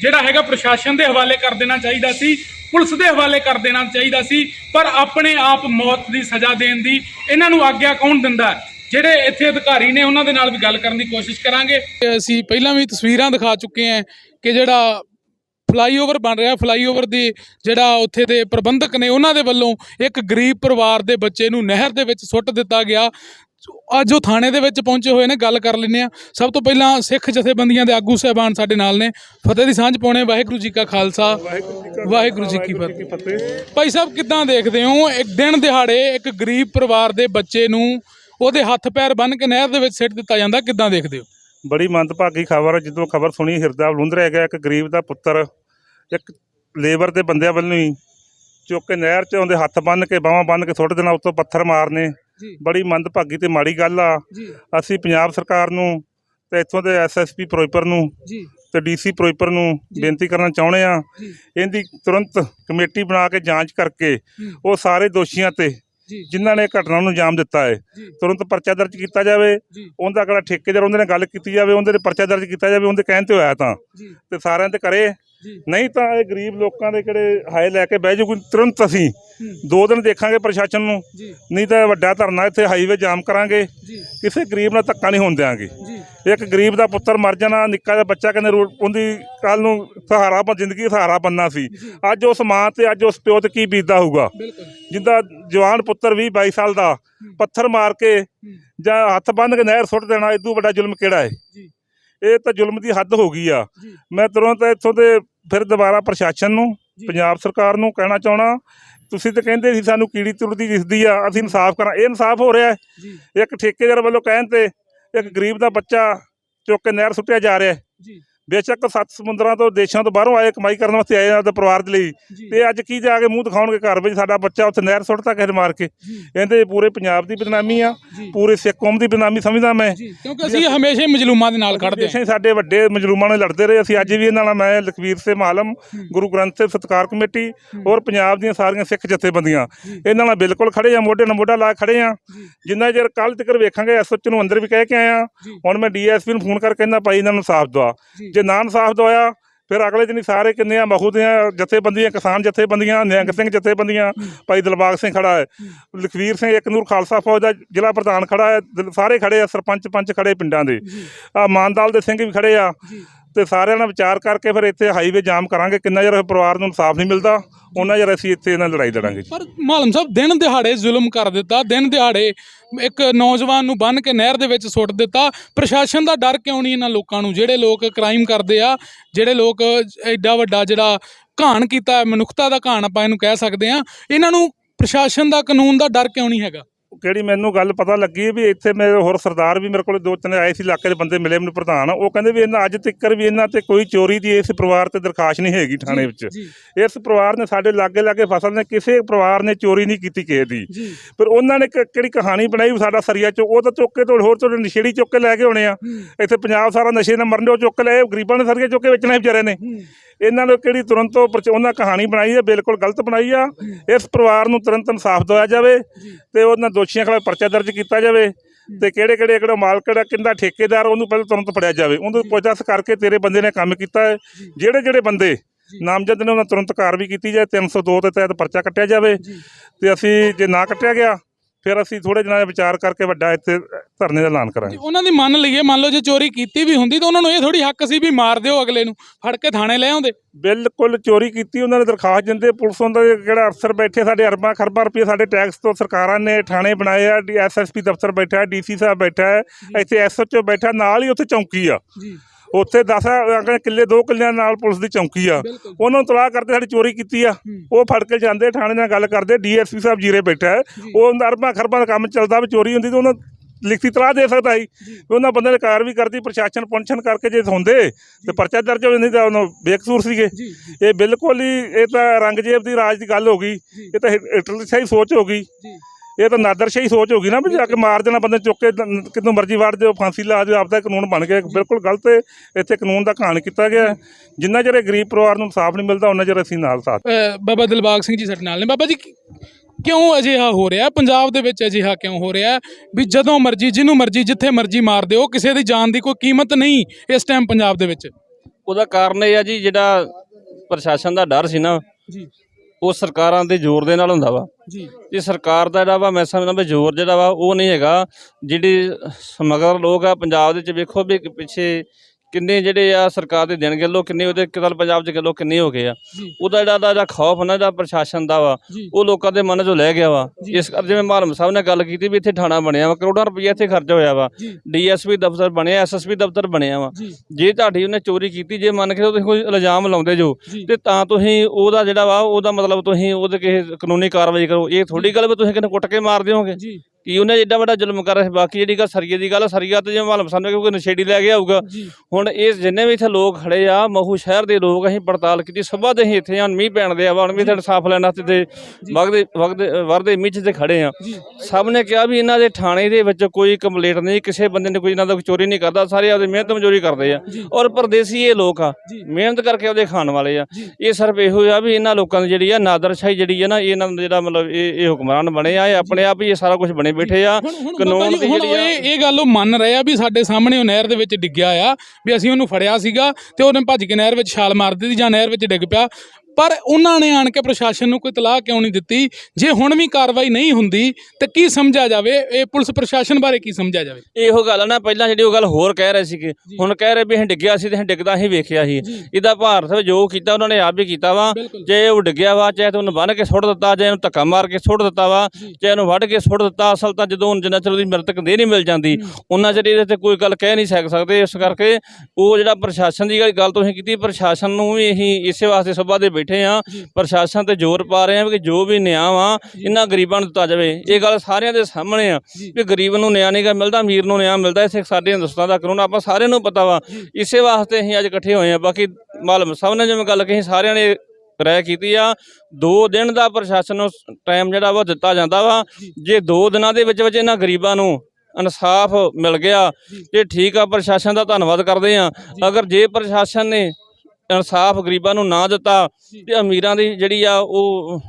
ਜਿਹੜਾ ਹੈਗਾ ਪ੍ਰਸ਼ਾਸਨ ਦੇ ਹਵਾਲੇ ਕਰ ਦੇਣਾ ਚਾਹੀਦਾ ਸੀ। ਪੁਲਿਸ ਦੇ ਹਵਾਲੇ ਕਰ ਦੇਣਾ ਚਾਹੀਦਾ ਸੀ, ਪਰ ਆਪਣੇ ਆਪ ਮੌਤ ਦੀ ਸਜ਼ਾ ਦੇਣ ਦੀ ਇਹਨਾਂ ਨੂੰ ਆਗਿਆ ਕੌਣ ਦਿੰਦਾ ਜਿਹੜੇ ਇੱਥੇ ਅਧਿਕਾਰੀ ਨੇ ਉਹਨਾਂ ਦੇ ਨਾਲ ਵੀ ਗੱਲ ਕਰਨ ਦੀ ਕੋਸ਼ਿਸ਼ ਕਰਾਂਗੇ। ਅਸੀਂ ਪਹਿਲਾਂ ਵੀ ਤਸਵੀਰਾਂ ਦਿਖਾ ਚੁੱਕੇ ਹਾਂ ਕਿ ਜਿਹੜਾ ਫਲਾਈਓਵਰ ਬਣ ਰਿਹਾ, ਫਲਾਈਓਵਰ ਦੀ ਜਿਹੜਾ ਉੱਥੇ ਦੇ ਪ੍ਰਬੰਧਕ ਨੇ ਉਹਨਾਂ ਦੇ ਵੱਲੋਂ ਇੱਕ ਗਰੀਬ ਪਰਿਵਾਰ ਦੇ ਬੱਚੇ ਨੂੰ ਨਹਿਰ ਦੇ ਵਿੱਚ ਸੁੱਟ ਦਿੱਤਾ ਗਿਆ। ਅੱਜ ਉਹ ਥਾਣੇ ਦੇ ਵਿੱਚ ਪਹੁੰਚੇ ਹੋਏ ਨੇ, ਗੱਲ ਕਰ ਲੈਂਦੇ ਆ ਸਭ ਤੋਂ ਪਹਿਲਾਂ ਸਿੱਖ ਜਥੇਬੰਦੀਆਂ ਦੇ ਆਗੂ ਸਹਿਬਾਨ ਸਾਡੇ ਨਾਲ ਨੇ। ਫਤਿਹ ਦੀ ਸਾਂਝ ਪਾਉਣੇ, ਵਾਹਿਗੁਰੂ ਜੀ ਕਾ ਖਾਲਸਾ, ਵਾਹਿਗੁਰੂ ਜੀ ਕੀ ਫਤਿਹ। ਭਾਈ ਸਾਹਿਬ, ਕਿੱਦਾਂ ਦੇਖਦੇ ਹੋ? ਇੱਕ ਦਿਨ ਦਿਹਾੜੇ ਇੱਕ ਗਰੀਬ ਪਰਿਵਾਰ ਦੇ ਬੱਚੇ ਨੂੰ ਉਹਦੇ ਹੱਥ ਪੈਰ ਬੰਨ ਕੇ ਨਹਿਰ ਦੇ ਵਿੱਚ ਸਿੱਟ ਦਿੱਤਾ ਜਾਂਦਾ, ਕਿੱਦਾਂ ਦੇਖਦੇ ਹੋ? ਬੜੀ ਮੰਦਭਾਗੀ ਖਬਰ ਜਦੋਂ ਖਬਰ ਸੁਣੀ, ਹਿਰਦਾ ਬਲੁੰਦਰਿਆ ਗਿਆ, ਇੱਕ ਗਰੀਬ ਦਾ ਪੁੱਤਰ, ਇੱਕ ਲੇਬਰ ਦੇ ਬੰਦਿਆਂ ਵੱਲੋਂ ਹੀ ਚੁੱਕ ਕੇ ਨਹਿਰ 'ਚ ਉਹਦੇ ਹੱਥ ਬੰਨ ਕੇ, ਬਾਹਾਂ ਬੰਨ ਕੇ, ਸੁੱਟ ਦੇਣਾ, ਉੱਤੋਂ ਪੱਥਰ ਮਾਰਨੇ। ਬੜੀ ਮੰਦਭਾਗੀ ਤੇ ਮਾੜੀ ਗੱਲ ਆ। ਅਸੀਂ ਪੰਜਾਬ ਸਰਕਾਰ ਨੂੰ ਤੇ ਇੱਥੋਂ ਦੇ ਐਸਐਸਪੀ ਫਿਰੋਜ਼ਪੁਰ ਨੂੰ ਜੀ। ਤੇ ਡੀਸੀ ਫਿਰੋਜ਼ਪੁਰ ਨੂੰ ਬੇਨਤੀ ਕਰਨਾ ਚਾਹੁੰਦੇ ਆ। ਇਹਦੀ ਤੁਰੰਤ ਕਮੇਟੀ ਬਣਾ ਕੇ ਜਾਂਚ ਕਰਕੇ। ਉਹ ਸਾਰੇ ਦੋਸ਼ੀਆਂ ਤੇ ਜਿਨ੍ਹਾਂ ਨੇ ਘਟਨਾ ਨੂੰ ਅੰਜਾਮ ਦਿੱਤਾ ਹੈ ਤੁਰੰਤ ਪਰਚਾ ਦਰਜ ਕੀਤਾ ਜਾਵੇ। ਉਹਦਾ ਅਗਲਾ ਠੇਕੇਦਾਰ ਉਹਦੇ ਨਾਲ ਗੱਲ ਕੀਤੀ ਜਾਵੇ ਉਹਦੇ ਤੇ ਪਰਚਾ ਦਰਜ ਕੀਤਾ ਜਾਵੇ ਉਹਦੇ ਕਹਿਣ ਤੇ ਹੋਇਆ ਤਾਂ। ਤੇ ਸਾਰਿਆਂ ਤੇ ਕਰੇ ਨਹੀਂ ਤਾਂ ਇਹ ਗਰੀਬ ਲੋਕਾਂ ਦੇ ਕਿਹੜੇ ਹਾਏ ਲੈ ਕੇ ਬਹਿ ਜੂ ਤੁਰੰਤ ਅਸੀਂ। ਦੋ ਦਿਨ ਦੇਖਾਂਗੇ ਪ੍ਰਸ਼ਾਸਨ ਨੂੰ। ਨਹੀਂ ਤਾਂ ਵੱਡਾ ਧਰਨਾ ਇੱਥੇ ਹਾਈਵੇ ਜਾਮ ਕਰਾਂਗੇ। ਕਿਸੇ ਗਰੀਬ ਨਾਲ ਧੱਕਾ ਨਹੀਂ ਹੋਣ ਦਿਆਂਗੇ। ਜੀ। ਇੱਕ ਗਰੀਬ ਦਾ ਪੁੱਤਰ ਮਰ ਜਾਣਾ ਨਿੱਕਾ ਜਿਹਾ ਬੱਚਾ ਕਹਿੰਦੇ ਉਹਦੀ ਕੱਲ ਨੂੰ ਸਹਾਰਾ ਬਣ ਜ਼ਿੰਦਗੀ ਸਹਾਰਾ ਬੰਨਾ ਸੀ। ਅੱਜ ਉਸ ਮਾਂ ਤੇ ਅੱਜ ਉਸ ਪਿਓ ਤੇ ਕੀ ਬੀਤਦਾ ਹੋਊਗਾ? ਜਿੰਦਾ ਜਵਾਨ ਪੁੱਤਰ 20 22 ਸਾਲ ਦਾ ਪੱਥਰ ਮਾਰ ਕੇ ਜਾਂ ਹੱਥ ਬੰਨ੍ਹ ਕੇ ਨਹਿਰ ਸੁੱਟ ਦੇਣਾ ਇਦੋਂ ਵੱਡਾ ਜ਼ੁਲਮ ਕਿਹੜਾ ਹੈ? ਜੀ। ਇਹ ਤਾਂ ਜ਼ੁਲਮ ਦੀ ਹੱਦ ਹੋ ਗਈ ਆ। ਮੈਂ ਤੁਰੰਤ ਇੱਥੋਂ ਦੇ ਫਿਰ ਦੁਬਾਰਾ ਪ੍ਰਸ਼ਾਸਨ ਨੂੰ। ਪੰਜਾਬ ਸਰਕਾਰ ਨੂੰ ਕਹਿਣਾ ਚਾਹਣਾ ਤੁਸੀਂ ਤਾਂ ਕਹਿੰਦੇ ਸੀ ਸਾਨੂੰ ਕੀੜੀ ਤੁਰਦੀ ਦਿਸਦੀ ਆ ਅਸੀਂ ਇਨਸਾਫ ਕਰਾਂ। ਇਹ ਇਨਸਾਫ ਹੋ ਰਿਹਾ ਹੈ। ਇੱਕ ਠੇਕੇਦਾਰ ਵੱਲੋਂ ਕਹਿਣ ਤੇ ਇੱਕ ਗਰੀਬ ਦਾ ਬੱਚਾ ਚੁੱਕ ਕੇ ਨਹਿਰ ਸੁੱਟਿਆ ਜਾ ਰਿਹਾ ਹੈ। ਜੀ। ਬੇਸ਼ੱਕ ਸੱਤ ਸਮੁੰਦਰਾਂ ਤੋਂ ਦੇਸ਼ਾਂ ਤੋਂ ਬਾਹਰੋਂ ਆਏ ਕਮਾਈ ਕਰਨ ਵਾਸਤੇ ਆਏ ਆਪਣੇ ਪਰਿਵਾਰ ਦੇ ਲਈ। ਤੇ ਅੱਜ ਕੀ ਜਾ ਕੇ ਮੂੰਹ ਦਿਖਾਉਣਗੇ ਘਰ ਵਿੱਚ? ਸਾਡਾ ਬੱਚਾ ਉੱਥੇ ਨਹਿਰ ਸੁੱਟਤਾ ਕਿਸੇ ਮਾਰ ਕੇ। ਇਹਦੇ ਪੂਰੇ ਪੰਜਾਬ ਦੀ ਬਦਨਾਮੀ ਆ ਪੂਰੇ ਸਿੱਖ ਕੌਮ ਦੀ ਬਦਨਾਮੀ ਸਮਝਦਾ ਮੈਂ। ਕਿਉਂਕਿ ਅਸੀਂ ਹਮੇਸ਼ਾ ਹੀ ਮਜਲੂਮਾਂ ਦੇ ਨਾਲ ਖੜਦੇ ਹਾਂ ਸਾਡੇ ਵੱਡੇ ਮਜਲੂਮਾਂ ਨਾਲ ਲੜਦੇ ਰਹੇ। ਅਸੀਂ ਅੱਜ ਵੀ ਇਹਨਾਂ ਨਾਲ ਮੈਂ ਲਖਵੀਰ ਸਿੰਘ ਮਾਲਮ ਗੁਰੂ ਗ੍ਰੰਥ ਸਾਹਿਬ ਸਤਕਾਰ ਕਮੇਟੀ ਔਰ ਪੰਜਾਬ ਦੀਆਂ ਸਾਰੀਆਂ ਸਿੱਖ ਜਥੇਬੰਦੀਆਂ। ਇਹਨਾਂ ਨਾਲ ਬਿਲਕੁਲ ਖੜੇ ਆ ਮੋਢੇ ਨਾਲ ਮੋਢਾ ਲਾ ਕੇ ਖੜੇ ਆ। ਜਿੰਨਾ ਚਿਰ ਕੱਲ ਤੱਕ ਵੇਖਾਂਗੇ ਐਸਓਚ ਨੂੰ ਅੰਦਰ ਵੀ ਕਹਿ ਕੇ ਆਇਆ। ਹੁਣ ਮੈਂ ਡੀਐਸਪੀ ਨੂੰ ਫੋਨ ਕਰਕੇ ਕਹਿੰਦਾ ਭਾਈ ਇਹਨਾਂ ਨੂੰ ਸਾਫ਼ ਦਵਾ ਜੀ। ਨਾ ਸਾਫ਼ ਦਵਾਇਆ ਫਿਰ ਅਗਲੇ ਦਿਨ ਹੀ ਸਾਰੇ ਕਿੰਨੇ ਆ ਮਖੂ ਦੀਆਂ ਜਥੇਬੰਦੀਆਂ ਕਿਸਾਨ ਜਥੇਬੰਦੀਆਂ ਨਿਹੰਗ ਸਿੰਘ ਜਥੇਬੰਦੀਆਂ ਭਾਈ ਦਿਲਬਾਗ ਸਿੰਘ ਖੜਾ ਹੈ। ਲਖਵੀਰ ਸਿੰਘ ਇੱਕ ਨੂਰ ਖਾਲਸਾ ਫੌਜ ਦਾ ਜ਼ਿਲ੍ਹਾ ਪ੍ਰਧਾਨ ਖੜਾ ਹੈ। ਸਾਰੇ ਖੜੇ ਆ ਸਰਪੰਚ ਪੰਚ ਖੜੇ ਪਿੰਡਾਂ ਦੇ। ਆ ਮਾਨਦਾਲ ਦੇ ਸਿੰਘ ਵੀ ਖੜੇ ਆ। ਤੇ ਸਾਰਿਆਂ ਨਾਲ ਵਿਚਾਰ ਕਰਕੇ ਫਿਰ ਇੱਥੇ ਹਾਈਵੇ ਜਾਮ ਕਰਾਂਗੇ। ਕਿੰਨਾ ਚਿਰ ਪਰਿਵਾਰ ਨੂੰ ਇਨਸਾਫ ਨਹੀਂ ਮਿਲਦਾ ਉਹਨਾਂ ਚਿਰ ਅਸੀਂ ਇੱਥੇ ਇਹਨਾਂ ਲੜਾਈ ਲੜਾਂਗੇ ਜੀ। ਪਰ ਮਾਲਮ ਸਾਹਿਬ ਦਿਨ ਦਿਹਾੜੇ ਜ਼ੁਲਮ ਕਰ ਦਿੱਤਾ। ਦਿਨ ਦਿਹਾੜੇ ਇੱਕ ਨੌਜਵਾਨ ਨੂੰ ਬੰਨ ਕੇ ਨਹਿਰ ਦੇ ਵਿੱਚ ਸੁੱਟ ਦਿੱਤਾ। ਪ੍ਰਸ਼ਾਸਨ ਦਾ ਡਰ ਕਿਉਂ ਨਹੀਂ ਇਹਨਾਂ ਲੋਕਾਂ ਨੂੰ? ਜਿਹੜੇ ਲੋਕ ਕ੍ਰਾਈਮ ਕਰਦੇ ਆ ਜਿਹੜੇ ਲੋਕ ਐਡਾ ਵੱਡਾ ਜਿਹੜਾ ਘਾਣ ਕੀਤਾ ਹੈ, ਮਨੁੱਖਤਾ ਦਾ ਘਾਣ ਆਪਾਂ ਇਹਨੂੰ ਕਹਿ ਸਕਦੇ ਆ ਇਹਨਾਂ ਨੂੰ ਪ੍ਰਸ਼ਾਸਨ ਦਾ ਕਾਨੂੰਨ ਦਾ ਡਰ ਕਿਉਂ ਨਹੀਂ ਹੈਗਾ? ਕਿਹੜੀ ਮੈਨੂੰ ਗੱਲ ਪਤਾ ਲੱਗੀ ਵੀ ਇੱਥੇ ਮੇਰੇ ਹੋਰ ਸਰਦਾਰ ਵੀ ਮੇਰੇ ਕੋਲ ਦੋ ਤਿੰਨ ਆਏ ਸੀ ਇਲਾਕੇ ਦੇ ਬੰਦੇ ਮਿਲੇ ਮੈਨੂੰ ਪ੍ਰਧਾਨ। ਉਹ ਕਹਿੰਦੇ ਵੀ ਇਹਨਾਂ ਅੱਜ ਤੱਕ ਵੀ ਇਹਨਾਂ ਤੇ ਕੋਈ ਚੋਰੀ ਦੀ ਇਸ ਪਰਿਵਾਰ ਤੇ ਦਰਖਾਸਤ ਨਹੀਂ ਹੈਗੀ ਥਾਣੇ ਵਿੱਚ। ਇਸ ਪਰਿਵਾਰ ਨੇ ਸਾਡੇ ਲਾਗੇ ਲਾਗੇ ਫਸਲ ਨੇ ਕਿਸੇ ਪਰਿਵਾਰ ਨੇ ਚੋਰੀ ਨਹੀਂ ਕੀਤੀ ਕਿਸੇ ਦੀ। ਪਰ ਉਹਨਾਂ ਨੇ ਕਿਹੜੀ ਕਹਾਣੀ ਬਣਾਈ ਸਾਡਾ ਸਰੀਆ ਚੋ ਉਹ ਤਾਂ ਚੁੱਕ ਕੇ ਤੋਂ ਹੋਰ ਤੋਂ ਨਸ਼ੇੜੀ ਚੁੱਕ ਕੇ ਲੈ ਕੇ ਆਉਣੇ ਆ। ਇੱਥੇ ਪੰਜਾਬ ਸਾਰਾ ਨਸ਼ੇ ਨਾਲ ਮਰਨ ਦੇ ਚੁੱਕ ਲਏ ਗਰੀਬਾਂ ਨੇ ਸਰੀਆ ਚੁੱਕ ਕੇ ਵੇਚਣਾ ਵਿਚਾਰੇ ਨੇ। ਇਹਨਾਂ ਨੇ ਕਿਹੜੀ ਤੁਰੰਤ ਉਹ ਪਰਚ- ਉਹਨਾਂ ਕਹਾਣੀ ਬਣਾਈ ਹੈ, ਬਿਲਕੁਲ ਗਲਤ ਬਣਾਈ ਆ। ਇਸ ਪਰਿਵਾਰ ਨੂੰ ਤੁਰੰਤ ਇਨਸਾਫ ਦਿਵਾਇਆ ਜਾਵੇ ਤੇ ਉਹਨਾਂ ਦੋਸ਼ੀਆਂ ਖਿਲਾਫ ਪਰਚਾ ਦਰਜ ਕੀਤਾ ਜਾਵੇ ਤੇ ਕਿਹੜੇ ਕਿਹੜੇ ਕਿਹੜਾ ਮਾਲਕ ਦਾ ਕਿੰਦਾ ਠੇਕੇਦਾਰ ਉਹਨੂੰ ਪਹਿਲਾਂ ਤੁਰੰਤ ਫੜਿਆ ਜਾਵੇ। ਉਹਨੂੰ ਪੁੱਛਤਾਛ ਕਰਕੇ ਤੇਰੇ ਬੰਦੇ ਨੇ ਕੰਮ ਕੀਤਾ ਹੈ। ਜਿਹੜੇ ਜਿਹੜੇ ਬੰਦੇ ਨਾਮਜ਼ਦ ਨੇ ਉਹਨਾਂ ਤੁਰੰਤ ਕਾਰਵਾਈ ਕੀਤੀ ਜਾਏ 302 ਦੇ ਤਹਿਤ ਪਰਚਾ ਕੱਟਿਆ ਜਾਵੇ ਤੇ ਅਸੀਂ ਜੇ ਨਾ ਕੱਟਿਆ ਗਿਆ ਫਿਰ ਅਸੀਂ ਥੋੜੇ ਦਿਨਾਂ ਦਾ ਵਿਚਾਰ ਕਰਕੇ ਵੱਡਾ ਇੱਥੇ ਧਰਨੇ ਦਾ ਐਲਾਨ ਕਰਾਂਗੇ। ਉਹਨਾਂ ਦੀ ਮੰਨ ਲਈਏ ਮੰਨ ਲਓ ਜੇ ਚੋਰੀ ਕੀਤੀ ਵੀ ਹੁੰਦੀ ਤਾਂ ਉਹਨਾਂ ਨੂੰ ਇਹ ਥੋੜੀ ਹੱਕ ਸੀ ਵੀ ਮਾਰ ਦਿਓ ਅਗਲੇ ਨੂੰ ਫੜ ਕੇ ਥਾਣੇ ਲੈ ਆਉਂਦੇ। ਬਿਲਕੁਲ ਚੋਰੀ ਕੀਤੀ ਉਹਨਾਂ ਨੇ ਦਰਖਾਸਤ ਦਿੰਦੇ ਪੁਲਿਸ ਉਹਨਾਂ ਦੇ ਜਿਹੜਾ ਅਫਸਰ ਬੈਠੇ ਸਾਡੇ ਅਰਬਾਂ ਖਰਬਾਂ ਰੁਪਏ ਸਾਡੇ ਟੈਕਸ ਤੋਂ ਸਰਕਾਰਾਂ ਨੇ ਥਾਣੇ ਬਣਾਏ ਆ ਐਸਐਸਪੀ ਦਫ਼ਤਰ ਬੈਠਾ ਹੈ ਡੀਸੀ ਸਾਹਿਬ ਬੈਠਾ ਹੈ ਇੱਥੇ ਐਸਐਚਓ ਬੈਠਾ ਨਾਲ ਹੀ ਉੱਥੇ ਚੌਂਕੀ ਆ। ਜੀ। ਉੱਥੇ 10 ਅੰਕਲ ਕਿੱਲੇ ਦੋ ਕਿੱਲਿਆਂ ਨਾਲ ਪੁਲਿਸ ਦੀ ਚੌਂਕੀ ਆ। ਉਹਨਾਂ ਨੂੰ ਤਲਾਹ ਕਰਦੇ ਸਾਡੀ ਚੋਰੀ ਕੀਤੀ ਆ। ਉਹ ਫੜ ਕੇ ਜਾਂਦੇ ਥਾਣੇ ਨਾਲ ਗੱਲ ਕਰਦੇ ਡੀਐਸਪੀ ਸਾਹਿਬ ਜੀਰੇ ਬੈਠਾ ਹੈ। ਉਹ ਅਰਬਾਂ ਖਰਬਾਂ ਦਾ ਕੰਮ ਚੱਲਦਾ ਵੀ ਚੋਰੀ ਹੁੰਦੀ ਤਾਂ ਉਹਨਾਂ ਲਿਖਤੀ ਤਲਾਹ ਦੇ ਸਕਦਾ ਸੀ। ਵੀ ਉਹਨਾਂ ਬੰਦੇ ਨੇ ਕਾਰਵਾਈ ਕਰਦੀ ਪ੍ਰਸ਼ਾਸਨ ਪੁੰਛਣ ਕਰਕੇ ਜੇ ਹੁੰਦੇ ਤੇ ਪਰਚਾ ਦਰਜ ਹੋ ਜਾਂਦੀ ਤਾਂ ਉਹਨੂੰ ਬੇਕਸੂਰ ਸੀਗੇ। ਇਹ ਬਿਲਕੁਲ ਹੀ ਇਹ ਤਾਂ ਰੰਗਜੇਬ ਦੀ ਰਾਜ ਦੀ ਗੱਲ ਹੋ ਗਈ। ਇਹ ਤਾਂ ਹਿਟਲਰਸ਼ਾਹੀ ਸੋਚ ਹੋ ਗਈ। ਇਹ ਤਾਂ ਨਾਦਰਸ਼ਾਹੀ ਸੋਚ ਹੋ ਗਈ ਨਾ ਵੀ ਜਾ ਕੇ ਮਾਰ ਦੇਣਾ ਬੰਦੇ ਚੁੱਕ ਕੇ ਕਿਤੋਂ ਮਰਜ਼ੀ ਵਾੜ ਦਿਓ ਫਾਂਸੀ ਲਾ ਦਿਓ ਆਪਦਾ ਕਾਨੂੰਨ ਬਣ ਗਿਆ। ਬਿਲਕੁਲ ਗਲਤ ਹੈ। ਇੱਥੇ ਕਾਨੂੰਨ ਦਾ ਘਾਣ ਕੀਤਾ ਗਿਆ। ਜਿੰਨਾ ਚਿਰ ਇਹ ਗਰੀਬ ਪਰਿਵਾਰ ਨੂੰ ਇਨਸਾਫ ਨਹੀਂ ਮਿਲਦਾ ਉਹਨਾਂ ਚਿਰ ਅਸੀਂ ਨਾਲ ਸਾਥ। ਬਾਬਾ ਦਿਲਬਾਗ ਸਿੰਘ ਜੀ ਸਾਡੇ ਨਾਲ ਨੇ। ਬਾਬਾ ਜੀ ਕਿਉਂ ਅਜਿਹਾ ਹੋ ਰਿਹਾ? ਪੰਜਾਬ ਦੇ ਵਿੱਚ ਅਜਿਹਾ ਕਿਉਂ ਹੋ ਰਿਹਾ? ਵੀ ਜਦੋਂ ਮਰਜ਼ੀ ਜਿਹਨੂੰ ਮਰਜ਼ੀ ਜਿੱਥੇ ਮਰਜ਼ੀ ਮਾਰ ਦਿਓ ਕਿਸੇ ਦੀ ਜਾਨ ਦੀ ਕੋਈ ਕੀਮਤ ਨਹੀਂ ਇਸ ਟਾਈਮ ਪੰਜਾਬ ਦੇ ਵਿੱਚ। ਉਹਦਾ ਕਾਰਨ ਇਹ ਆ ਜੀ ਜਿਹੜਾ ਪ੍ਰਸ਼ਾਸਨ ਦਾ ਡਰ ਸੀ ਨਾ ਜੀ। ਉਹ ਸਰਕਾਰਾਂ ਦੇ ਜ਼ੋਰ ਦੇ ਨਾਲ ਹੁੰਦਾ ਵਾ। ਜੀ। ਜੇ ਸਰਕਾਰ ਦਾ ਜਿਹੜਾ ਵਾ ਮੈਂ ਸਮਝਦਾ ਵੀ ਜ਼ੋਰ ਜਿਹੜਾ ਵਾ ਉਹ ਨਹੀਂ ਹੈਗਾ। ਜਿਹੜੀ ਸਮਗਰ ਲੋਕ ਆ ਪੰਜਾਬ ਦੇ ਵਿੱਚ ਵੇਖੋ ਵੀ ਪਿੱਛੇ ਕਿੰਨੇ ਜਿਹੜੇ ਆ ਸਰਕਾਰ ਦੇ ਦਿਨ ਗੱਲੋ ਕਿੰਨੇ ਉਹਦੇ ਕਿਦਲ ਪੰਜਾਬ 'ਚ ਗੱਲੋ ਕਿੰਨੇ ਹੋ ਗਏ ਆ। ਉਹਦਾ ਜਿਹੜਾ ਦਾ ਜਿਹੜਾ ਖੌਫ ਨਾ ਦਾ ਪ੍ਰਸ਼ਾਸਨ ਦਾ ਵਾ ਉਹ ਲੋਕਾਂ ਦੇ ਮਨ 'ਚੋਂ ਲੈ ਗਿਆ ਵਾ। ਇਸ ਕਰ ਜਿਵੇਂ ਮਾਲਮ ਸਾਹਿਬ ਨੇ ਗੱਲ ਕੀਤੀ ਵੀ ਇੱਥੇ ਥਾਣਾ ਬਣਿਆ ਵਾ ਕਰੋੜਾਂ ਰੁਪਈਆ ਇੱਥੇ ਖਰਚ ਹੋਇਆ ਵਾ। ਡੀਐਸਪੀ ਦਫ਼ਤਰ ਬਣਿਆ ਐਸਐਸਪੀ ਦਫ਼ਤਰ ਬਣਿਆ ਵਾ। ਜੀ। ਤੁਹਾਡੀ ਉਹਨੇ ਚੋਰੀ ਕੀਤੀ ਜੇ ਮੰਨ ਕੇ ਤੁਸੀਂ ਕੋਈ ਇਲਜ਼ਾਮ ਲਾਉਂਦੇ ਜੋ ਤੇ ਤਾਂ ਤੁਸੀਂ ਉਹਦਾ ਜਿਹੜਾ ਵਾ ਉਹਦਾ ਮਤਲਬ ਤੁਸੀਂ ਉਹਦੇ ਕਿਸੇ ਕਾਨੂੰਨੀ ਕਾਰਵਾਈ ਕਰੋ। ਇਹ ਥੋੜੀ ਗੱਲ ਵੀ ਤੁਸੀਂ ਕਿਹਨੂੰ ਕੁੱਟ ਕੇ ਮਾਰ ਦਿਓਗੇ। ਜੀ। ਕੀ ਉਹਨੇ ਏਡਾ ਵੱਡਾ ਜ਼ੁਲਮ ਕਰ ਰਿਹਾ ਬਾਕੀ ਜਿਹੜੀ ਗੱਲ ਸਰੀਏ ਦੀ ਗੱਲ ਸਰੀਆ ਤੇ ਜੇ ਮਾਲਮ ਸਾਨੂੰ ਕੋਈ ਨਸ਼ੇੜੀ ਲੈ ਕੇ ਆਊਗਾ। ਹੁਣ ਇਹ ਜਿੰਨੇ ਵੀ ਇੱਥੇ ਲੋਕ ਖੜੇ ਆ ਮਹੂ ਸ਼ਹਿਰ ਦੇ ਲੋਕ ਅਸੀਂ ਪੜਤਾਲ ਕੀਤੀ ਸਵੇਰ ਦੇ ਅਸੀਂ ਇੱਥੇ ਆਂ ਮੀਂਹ ਪੈਣ ਦੇ ਆ ਹੁਣ ਵੀ ਇੱਥੇ ਸਾਫ਼ ਲੈਣ ਵਾਸਤੇ ਤੇ ਵਗਦੇ ਵਗਦੇ ਵਰਦੇ ਮੀਂਹ ਤੇ ਖੜੇ ਆ। ਸਭ ਨੇ ਕਿਹਾ ਵੀ ਇਹਨਾਂ ਦੇ ਥਾਣੇ ਦੇ ਵਿੱਚ ਕੋਈ ਕੰਪਲੇਂਟ ਨਹੀਂ ਕਿਸੇ ਬੰਦੇ ਨੇ ਕੋਈ ਇਹਨਾਂ ਦਾ ਚੋਰੀ ਨਹੀਂ ਕਰਦਾ ਸਾਰੇ ਆਪਦੇ ਮਿਹਨਤ ਮਜ਼ਦੂਰੀ ਕਰਦੇ ਆ। ਔਰ ਪਰਦੇਸੀ ਇਹ ਲੋਕ ਆ ਮਿਹਨਤ ਕਰਕੇ ਉਹਦੇ ਖਾਣ ਵਾਲੇ ਆ। ਇਹ ਸਿਰਫ ਇਹੋ ਆ ਵੀ ਇਹਨਾਂ ਲੋਕਾਂ ਦੀ ਜਿਹੜੀ ਆ ਨਾਦਰਸ਼ਾਹੀ ਜਿਹੜੀ ਆ ਨਾ ਇਹ ਇਹਨਾਂ ਦਾ ਜਿਹੜਾ ਮਤਲਬ ਇਹ ਇਹ ਹੁਕਮਰਾਨ ਬਣੇ ਆ ਇਹ ਆਪਣੇ ਆਪ ਹੀ ਇਹ ਸਾਰਾ ਕੁਝ ਬਣੇ ਬੈਠੇ ਆ ਕਾਨੂੰਨ ਦੀ ਜਿਹੜੀ ਆ- ਇਹ ਇਹ ਗੱਲ ਉਹ ਮੰਨ ਰਹੇ ਆ ਵੀ ਸਾਡੇ ਸਾਹਮਣੇ ਉਹ ਨਹਿਰ ਦੇ ਵਿੱਚ ਡਿੱਗਿਆ ਆ ਵੀ ਅਸੀਂ ਉਹਨੂੰ ਫੜਿਆ ਸੀਗਾ ਤੇ ਉਹਨੇ ਭੱਜ ਕੇ ਨਹਿਰ ਵਿੱਚ ਛਾਲ ਮਾਰ ਦਿੱਤੀ ਜਾਂ ਨਹਿਰ ਵਿੱਚ ਡਿੱਗ ਪਿਆ। ਪਰ ਉਹਨਾਂ ਨੇ ਆਣ ਕੇ ਪ੍ਰਸ਼ਾਸਨ ਨੂੰ ਕੋਈ ਤਲਾਹ ਕਿਉਂ ਨਹੀਂ ਦਿੱਤੀ? ਜੇ ਹੁਣ ਵੀ ਕਾਰਵਾਈ ਨਹੀਂ ਹੁੰਦੀ ਤੇ ਕੀ ਸਮਝਿਆ ਜਾਵੇ? ਇਹ ਪੁਲਿਸ ਪ੍ਰਸ਼ਾਸਨ ਬਾਰੇ ਕੀ ਸਮਝਿਆ ਜਾਵੇ? ਇਹੋ ਗੱਲ ਨਾ ਪਹਿਲਾਂ ਜਿਹੜੀ ਉਹ ਗੱਲ ਹੋਰ ਕਹਿ ਰਹੇ ਸੀਗੇ। ਹੁਣ ਕਹਿ ਰਹੇ ਵੀ ਅਸੀਂ ਡਿੱਗਿਆ ਸੀ ਤੇ ਅਸੀਂ ਡਿੱਗਦਾ ਅਸੀਂ ਵੇਖਿਆ ਸੀ। ਜੀ। ਇਹਦਾ ਭਾਰਤ ਜੋ ਕੀਤਾ ਉਹਨਾਂ ਨੇ ਆਪ ਵੀ ਕੀਤਾ ਵਾ। ਜੇ ਉਹ ਡਿੱਗਿਆ ਵਾ ਚਾਹੇ ਤੇ ਉਹਨੂੰ ਬੰਨ ਕੇ ਸੁੱਟ ਦਿੱਤਾ ਚਾਹੇ ਉਹਨੂੰ ਧੱਕਾ ਮਾਰ ਕੇ ਸੁੱਟ ਦਿੱਤਾ ਵਾ ਜੀ। ਚਾਹੇ ਉਹਨੂੰ ਵੱਢ ਕੇ ਸੁੱਟ ਦਿੱਤਾ ਅਸਲ ਤਾਂ ਜਦੋਂ ਜਿੰਨਾ ਚਿਰ ਉਹਦੀ ਮ੍ਰਿਤਕ ਦੇਹ ਨਹੀਂ ਮਿਲ ਜਾਂਦੀ ਉਹਨਾਂ ਚਿਰ ਇਹਦੇ ਤੇ ਕੋਈ ਗੱਲ ਕਹਿ ਨਹੀਂ ਸਕ ਸਕਦੇ। ਇਸ ਕਰਕੇ ਉਹ ਜਿਹੜਾ ਪ੍ਰਸ਼ਾਸਨ ਦੀ ਗੱਲ ਤੁਸੀਂ ਕੀਤੀ ਪ੍ਰਸ਼ਾਸਨ ਨੂੰ ਵੀ ਅਸੀਂ ਇਸੇ ਵਾਸਤੇ ਸਭਾ ਦੇ ਬੈਠੇ ਆ ਜੀ। ਪ੍ਰਸ਼ਾਸਨ ਤੇ ਜ਼ੋਰ ਪਾ ਰਹੇ ਆ ਕਿ ਜੋ ਵੀ ਨਿਆਂ ਵਾ ਇਹਨਾਂ ਗਰੀਬਾਂ ਨੂੰ ਦਿੱਤਾ ਜਾਵੇ। ਇਹ ਗੱਲ ਸਾਰਿਆਂ ਦੇ ਸਾਹਮਣੇ ਆ। ਕਿ ਗਰੀਬ ਨੂੰ ਨਿਆਂ ਨਹੀਂ ਮਿਲਦਾ ਅਮੀਰ ਨੂੰ ਨਿਆਂ ਮਿਲਦਾ ਇਸੇ ਸਾਡੇ ਹਿੰਦੁਸਤਾਨ ਦਾ ਕਾਨੂੰਨ ਆਪਾਂ ਸਾਰਿਆਂ ਨੂੰ ਪਤਾ ਵਾ। ਇਸੇ ਵਾਸਤੇ ਅਸੀਂ ਅੱਜ ਇਕੱਠੇ ਹੋਏ ਆ। ਬਾਕੀ ਮਾਲਮ ਸਾਹਿਬ ਨੇ ਜਿਵੇਂ ਗੱਲ ਕਹੀ ਸਾਰਿਆਂ ਨੇ ਰਾਇ ਕੀਤੀ ਆ ਦੋ ਦਿਨ ਦਾ ਪ੍ਰਸ਼ਾਸਨ ਨੂੰ ਟਾਈਮ ਜਿਹੜਾ ਵਾ ਦਿੱਤਾ ਜਾਂਦਾ ਵਾ। ਜੇ। ਦੋ ਦਿਨਾਂ ਦੇ ਵਿੱਚ ਵਿੱਚ ਇਹਨਾਂ ਗਰੀਬਾਂ ਨੂੰ ਇਨਸਾਫ ਮਿਲ ਗਿਆ ਤੇ ਠੀਕ ਆ ਪ੍ਰਸ਼ਾਸਨ ਦਾ ਧੰਨਵਾਦ ਕਰਦੇ ਆ। ਅਗਰ ਜੇ ਪ੍ਰਸ਼ਾਸਨ ਨੇ ਇਨਸਾਫ ਗਰੀਬਾਂ ਨੂੰ ਨਾ ਦਿੱਤਾ ਤੇ ਅਮੀਰਾਂ ਦੀ ਜਿਹੜੀ ਆ ਉਹ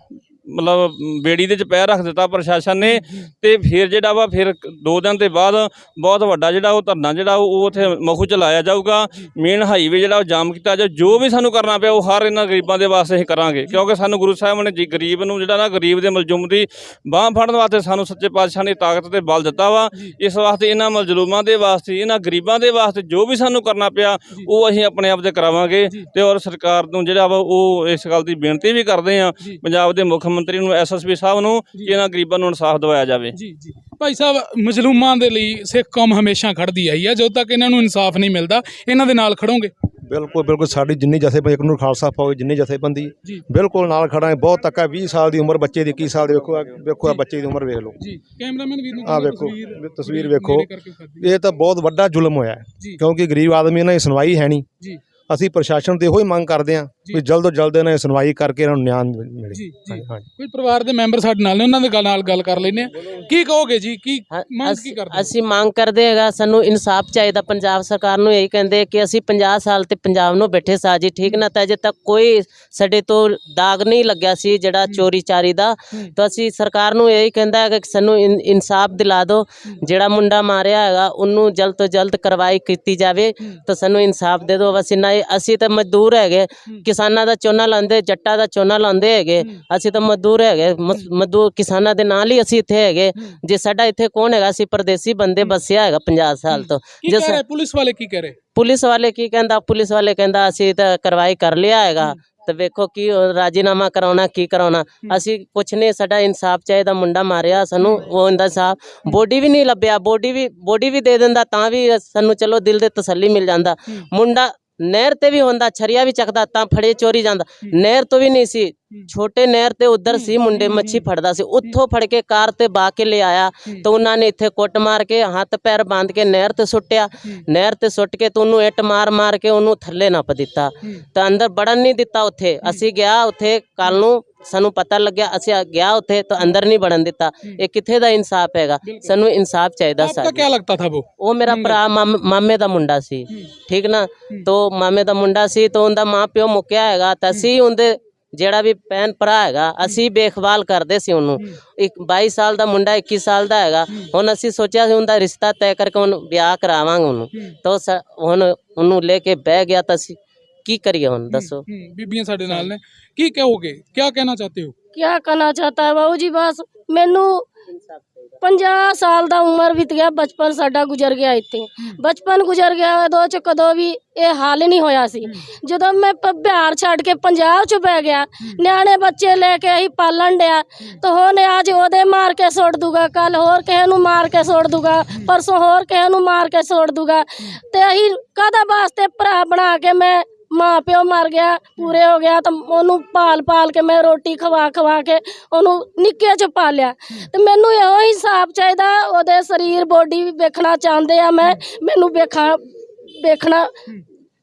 ਮਤਲਬ ਬੇੜੀ ਦੇ ਚ ਪੈਰ ਰੱਖ ਦਿੱਤਾ ਪ੍ਰਸ਼ਾਸਨ ਨੇ ਤੇ ਫਿਰ ਜਿਹੜਾ ਵਾ ਫਿਰ ਦੋ ਦਿਨ ਦੇ ਬਾਅਦ ਬਹੁਤ ਵੱਡਾ ਜਿਹੜਾ ਉਹ ਧਰਨਾ ਜਿਹੜਾ ਉਹ ਉਹ ਉੱਥੇ ਮਖੂ ਚ ਲਾਇਆ ਜਾਊਗਾ। ਮੇਨ ਹਾਈਵੇ ਜਿਹੜਾ ਉਹ ਜਾਮ ਕੀਤਾ ਜਾ ਜੋ ਵੀ ਸਾਨੂੰ ਕਰਨਾ ਪਿਆ ਉਹ ਹਰ ਇਹਨਾਂ ਗਰੀਬਾਂ ਦੇ ਵਾਸਤੇ ਅਸੀਂ ਕਰਾਂਗੇ। ਕਿਉਂਕਿ ਸਾਨੂੰ ਗੁਰੂ ਸਾਹਿਬ ਨੇ ਜੀ ਗਰੀਬ ਨੂੰ ਜਿਹੜਾ ਨਾ ਗਰੀਬ ਦੇ ਮਲਜੂਮ ਦੀ ਬਾਹ ਫੜਨ ਵਾਸਤੇ ਸਾਨੂੰ ਸੱਚੇ ਪਾਤਸ਼ਾਹ ਨੇ ਤਾਕਤ ਤੇ ਬਲ ਦਿੱਤਾ ਵਾ। ਇਸ ਵਾਸਤੇ ਇਹਨਾਂ ਮਜ਼ਲੂਮਾਂ ਦੇ ਵਾਸਤੇ, ਇਹਨਾਂ ਗਰੀਬਾਂ ਦੇ ਵਾਸਤੇ ਜੋ ਵੀ ਸਾਨੂੰ ਕਰਨਾ ਪਿਆ, ਉਹ ਅਸੀਂ ਆਪਣੇ ਆਪ ਤੇ ਕਰਾਵਾਂਗੇ ਤੇ ਔਰ ਸਰਕਾਰ ਨੂੰ ਜਿਹੜਾ ਵਾ ਉਹ ਇਸ ਗੱਲ ਦੀ ਬੇਨਤੀ ਵੀ ਕਰਦੇ ਆ ਪੰਜਾਬ ਦੇ ਮੁੱਖ ਮੰਤਰੀ ਨੂੰ ਐਸਐਸਪੀ ਸਾਹਿਬ ਨੂੰ ਕਿ ਇਹਨਾਂ ਗਰੀਬਾਂ ਨੂੰ ਇਨਸਾਫ ਦਿਵਾਇਆ ਜਾਵੇ। ਜੀ ਜੀ। ਭਾਈ ਸਾਹਿਬ ਮਜ਼ਲੂਮਾਂ ਦੇ ਲਈ ਸਿੱਖ ਕੌਮ ਹਮੇਸ਼ਾ ਖੜਦੀ ਆਈ ਹੈ ਜਦੋਂ ਤੱਕ ਇਹਨਾਂ ਨੂੰ ਇਨਸਾਫ ਨਹੀਂ ਮਿਲਦਾ ਇਹਨਾਂ ਦੇ ਨਾਲ ਖੜੋਗੇ? ਬਿਲਕੁਲ ਬਿਲਕੁਲ। ਸਾਡੀ ਜਿੰਨੀ ਜਥੇਬੰਦੀ ਇੱਕ ਨੂੰ ਖਾਲਸਾ ਫੌਜ ਜਿੰਨੀ ਜਥੇਬੰਦੀ। ਬਿਲਕੁਲ ਨਾਲ ਖੜਾ ਹੈ ਬਹੁਤ ਤੱਕਾ 20 ਸਾਲ ਦੀ ਉਮਰ ਬੱਚੇ ਦੀ 21 ਸਾਲ ਦੇ ਵੇਖੋ ਵੇਖੋ ਆ ਬੱਚੇ ਦੀ ਉਮਰ ਵੇਖ ਲਓ। ਜੀ। ਕੈਮਰਾਮੈਨ ਵੀਰ ਨੂੰ ਕਹੋ ਵੇਖੋ, ਤਸਵੀਰ ਵੇਖੋ। ਇਹ ਤਾਂ ਬਹੁਤ ਵੱਡਾ ਜ਼ੁਲਮ ਹੋਇਆ। ਕਿਉਂਕਿ ਗਰੀਬ ਆਦਮੀ ਇਹਨਾਂ ਦੀ ਸੁਣਵਾਈ ਹੈ ਨਹੀਂ। ਜੀ। ਅਸੀਂ ਪ੍ਰਸ਼ਾਸਨ ਤੇ ਇਹੋ ਹੀ ਮੰਗ ਕਰਦੇ ਹਾਂ ਜੀ। ਵੀ ਜਲਦ ਤੋਂ ਜਲਦ ਇਹਨਾਂ ਦੀ ਸੁਣਵਾਈ ਕਰਕੇ ਇਹਨਾਂ ਨੂੰ ਨਿਆਂ ਮਿਲੇ ਜੀ ਜੀ। ਹਾਂਜੀ, ਹਾਂਜੀ। ਕੋਈ ਪਰਿਵਾਰ ਦੇ ਮੈਂਬਰ ਸਾਡੇ ਨਾਲ ਨੇ ਉਹਨਾਂ ਦੇ ਗੱਲ ਨਾਲ ਗੱਲ ਕਰ ਲੈਨੇ ਆ ਕੀ ਕਹੋਗੇ ਜੀ? ਕੀ ਮੰਗ ਕੀ ਕਰਦੇ? ਅਸੀਂ ਮੰਗ ਕਰਦੇ ਹੈਗਾ ਸਾਨੂੰ ਇਨਸਾਫ ਚਾਹੀਦਾ। ਪੰਜਾਬ ਸਰਕਾਰ ਨੂੰ ਇਹੀ ਕਹਿੰਦੇ ਕਿ ਅਸੀਂ 50 ਸਾਲ ਤੇ ਪੰਜਾਬ ਨੂੰ ਬੈਠੇ ਸਾਂ ਜੀ ਠੀਕ ਨਾ? ਤਾਂ ਅਜੇ ਤੱਕ ਕੋਈ ਸਾਡੇ ਤੋਂ ਦਾਗ ਨਹੀਂ ਲੱਗਿਆ ਸੀ ਜਿਹੜਾ ਚੋਰੀ ਚਾਰੀ ਦਾ। ਤਾਂ ਅਸੀਂ ਸਰਕਾਰ ਨੂੰ ਇਹੀ ਕਹਿੰਦਾ ਹੈਗਾ ਕਿ ਸਾਨੂੰ ਇਨ- ਇਨਸਾਫ ਦਿਲਾ ਦਿਓ ਜਿਹੜਾ ਮੁੰਡਾ ਮਾਰਿਆ ਹੈਗਾ ਉਹਨੂੰ ਜਲਦ ਤੋਂ ਜਲਦ ਕਾਰਵਾਈ ਕੀਤੀ ਜਾਵੇ ਤਾਂ ਸਾਨੂੰ ਇਨਸਾਫ ਦੇ ਦਿਓ ਬਸ ਇੰਨਾ ਹੀ। ਅਸੀਂ ਤਾਂ ਮਜ਼ਦੂਰ ਹੈਗੇ। ਕਿਸਾਨਾਂ ਦਾ ਝੋਨਾ ਲਾਉਂਦੇ ਜੱਟਾਂ ਦਾ ਝੋਨਾ ਲਾਉਂਦੇ ਹੈਗੇ ਅਸੀਂ ਤਾਂ ਮਜ਼ਦੂਰ ਹੈਗੇ ਮਜ਼ਦੂਰ ਕਿਸਾਨਾਂ ਦੇ ਨਾਲ ਹੀ ਅਸੀਂ ਇੱਥੇ ਹੈਗੇ। ਜੇ ਸਾਡਾ ਇੱਥੇ ਕੌਣ ਹੈਗਾ ਅਸੀਂ ਪਰਦੇਸੀ ਬੰਦੇ ਬਸਿਆ ਹੈਗਾ 50 ਸਾਲ ਤੋਂ। ਜੇ ਪੁਲਿਸ ਵਾਲੇ ਕੀ ਕਹਿ ਰਹੇ? ਪੁਲਿਸ ਵਾਲੇ ਕੀ ਕਹਿੰਦਾ ਪੁਲਿਸ ਵਾਲੇ ਕਹਿੰਦਾ ਅਸੀਂ ਤਾਂ ਕਾਰਵਾਈ ਕਰ ਲਿਆ ਹੈਗਾ। ਤੇ ਵੇਖੋ ਕੀ ਰਾਜੀਨਾਮਾ ਕਰਾਉਣਾ ਕੀ ਕਰਾਉਣਾ। ਅਸੀਂ ਕੁਛ ਨਹੀਂ ਸਾਡਾ ਇਨਸਾਫ ਚਾਹੀਦਾ ਮੁੰਡਾ ਮਾਰਿਆ ਸਾਨੂੰ ਉਹ ਇਨਸਾਫ ਬੋਡੀ ਵੀ ਨਹੀਂ ਲੱਭਿਆ ਬੋਡੀ ਵੀ ਬੋਡੀ ਵੀ ਦੇ ਦਿੰਦਾ ਤਾਂ ਵੀ ਸਾਨੂੰ ਚਲੋ ਦਿਲ ਦੇ ਤਸੱਲੀ ਮਿਲ ਜਾਂਦਾ। ਮੁੰਡਾ ਨਹਿਰ ਤੇ ਵੀ ਹੁੰਦਾ, ਛਰੀਆ ਵੀ ਚੱਕਦਾ, ਤਾਂ ਫੜੇ ਚੋਰੀ ਜਾਂਦਾ। ਨਹਿਰ ਤੋਂ ਵੀ ਨਹੀਂ ਸੀ, ਛੋਟੇ ਨਹਿਰ ਤੇ ਉਧਰ ਸੀ, ਮੁੰਡੇ ਮੱਛੀ ਫੜਦਾ ਸੀ। ਉੱਥੋਂ ਫੜ ਕੇ ਕਾਰ ਤੇ ਬਾ ਕੇ ਲਿਆਇਆ ਤਾਂ ਉਹਨਾਂ ਨੇ ਇੱਥੇ ਕੁੱਟ ਮਾਰ ਕੇ, ਹੱਥ ਪੈਰ ਬੰਦ ਕੇ ਨਹਿਰ ਤੇ ਸੁੱਟਿਆ। ਨਹਿਰ ਤੇ ਸੁੱਟ ਕੇ ਤੇ ਉਹਨੂੰ ਇੱਟ ਮਾਰ ਮਾਰ ਕੇ ਉਹਨੂੰ ਥੱਲੇ ਨੱਪ ਦਿੱਤਾ। ਤਾਂ ਅੰਦਰ ਬੜਨ ਨਹੀਂ ਦਿੱਤਾ ਉੱਥੇ। ਅਸੀਂ ਗਿਆ ਉੱਥੇ ਕੱਲ ਨੂੰ ਸਾਨੂੰ ਪਤਾ ਲੱਗਿਆ ਅਸੀਂ ਗਿਆ ਉੱਥੇ ਤਾਂ ਅੰਦਰ ਨਹੀਂ ਵੜਨ ਦਿੱਤਾ ਇਹ ਕਿੱਥੇ ਦਾ ਇਨਸਾਫ ਹੈਗਾ ਸਾਨੂੰ ਇਨਸਾਫ ਚਾਹੀਦਾ आपका ਸਾਨੂੰ क्या लगता था वो ਉਹ ਮੇਰਾ ਭਰਾ ਮਾਮ- ਮਾਮੇ ਦਾ ਮੁੰਡਾ ਸੀ ਠੀਕ ਨਾ ਤੋ ਮਾਮੇ ਦਾ ਮੁੰਡਾ ਸੀ ਤਾਂ ਉਹਦਾ ਮਾਂ ਪਿਓ ਮੁੱਕਿਆ ਹੈਗਾ ਤਾਂ ਅਸੀਂ ਉਹਦੇ ਜਿਹੜਾ ਵੀ ਭੈਣ ਭਰਾ ਹੈਗਾ ਅਸੀਂ ਬੇਖਵਾਲ ਕਰਦੇ ਸੀ ਉਹਨੂੰ ਇੱਕ 22 ਸਾਲ ਦਾ ਮੁੰਡਾ 21 ਸਾਲ ਦਾ ਹੈਗਾ ਹੁਣ ਅਸੀਂ ਸੋਚਿਆ ਸੀ ਉਹਦਾ ਰਿਸ਼ਤਾ ਤੈਅ ਕਰਕੇ ਉਹਨੂੰ ਵਿਆਹ ਕਰਾਵਾਂਗੇ ਉਹਨੂੰ ਤਾਂ ਸ- ਹੁਣ ਉਹਨੂੰ ਲੈ ਕੇ ਬਹਿ ਗਿਆ ਤਾਂ ਅਸੀਂ ਕੀ ਕਰੀਏ ਹੁਣ ਦੱਸੋ ਹੂੰ ਬੀਬੀਆਂ ਸਾਡੇ ਨਾਲ ਨੇ ਕੀ ਕਹੋਗੇ ਕੀ ਕਹਿਣਾ ਚਾਹਤੇ ਹੋ क्या कहना चाहता है बाबू जी बस मैनू 50 ਸਾਲ ਦਾ ਉਮਰ ਬੀਤ ਗਿਆ ਬਚਪਨ ਸਾਡਾ ਗੁਜ਼ਰ ਗਿਆ ਇੱਥੇ ਬਚਪਨ ਗੁਜ਼ਰ ਗਿਆ ਉਦੋਂ ਚ ਕਦੋਂ ਵੀ ਇਹ ਹਾਲ ਨਹੀਂ ਹੋਇਆ ਸੀ ਜਦੋਂ ਮੈਂ ਪ- ਬਿਹਾਰ ਛੱਡ ਕੇ ਪੰਜਾਬ ਚ ਬਹਿ ਗਿਆ ਨਿਆਣੇ ਬੱਚੇ ਲੈ ਕੇ ਅਸੀਂ ਪਾਲਣ ਡਿਆ ਤਾਂ ਹੁਣ ਅੱਜ ਉਹਦੇ ਮਾਰ ਕੇ ਸੁੱਟ ਦੂਗਾ ਕੱਲ ਹੋਰ ਕਿਸੇ ਨੂੰ ਮਾਰ ਕੇ ਸੁੱਟ ਦੂਗਾ ਪਰਸੋਂ ਹੋਰ ਕਿਸੇ ਨੂੰ ਮਾਰ ਕੇ ਸੁੱਟ ਦੂਗਾ ਤੇ ਅਸੀਂ ਕਾਹਦਾ ਵਾਸਤੇ ਭਰਾ ਬਣਾ ਕੇ ਮੈਂ ਮਾਂ ਪਿਓ ਮਰ ਗਿਆ ਪੂਰੇ ਹੋ ਗਿਆ ਤਾਂ ਉਹਨੂੰ ਪਾਲ ਪਾਲ ਕੇ ਮੈਂ ਰੋਟੀ ਖਵਾ ਖਵਾ ਕੇ ਉਹਨੂੰ ਨਿੱਕੇ ਚ ਪਾਲਿਆ ਤੇ ਮੈਨੂੰ ਇਹੋ ਹੀ ਹਿਸਾਬ ਚਾਹੀਦਾ ਉਹਦੇ ਸਰੀਰ ਬੋਡੀ ਵੀ ਵੇਖਣਾ ਚਾਹੁੰਦੇ ਆ ਮੈਂ ਮੈਨੂੰ ਵੇਖਾ ਵੇਖਣਾ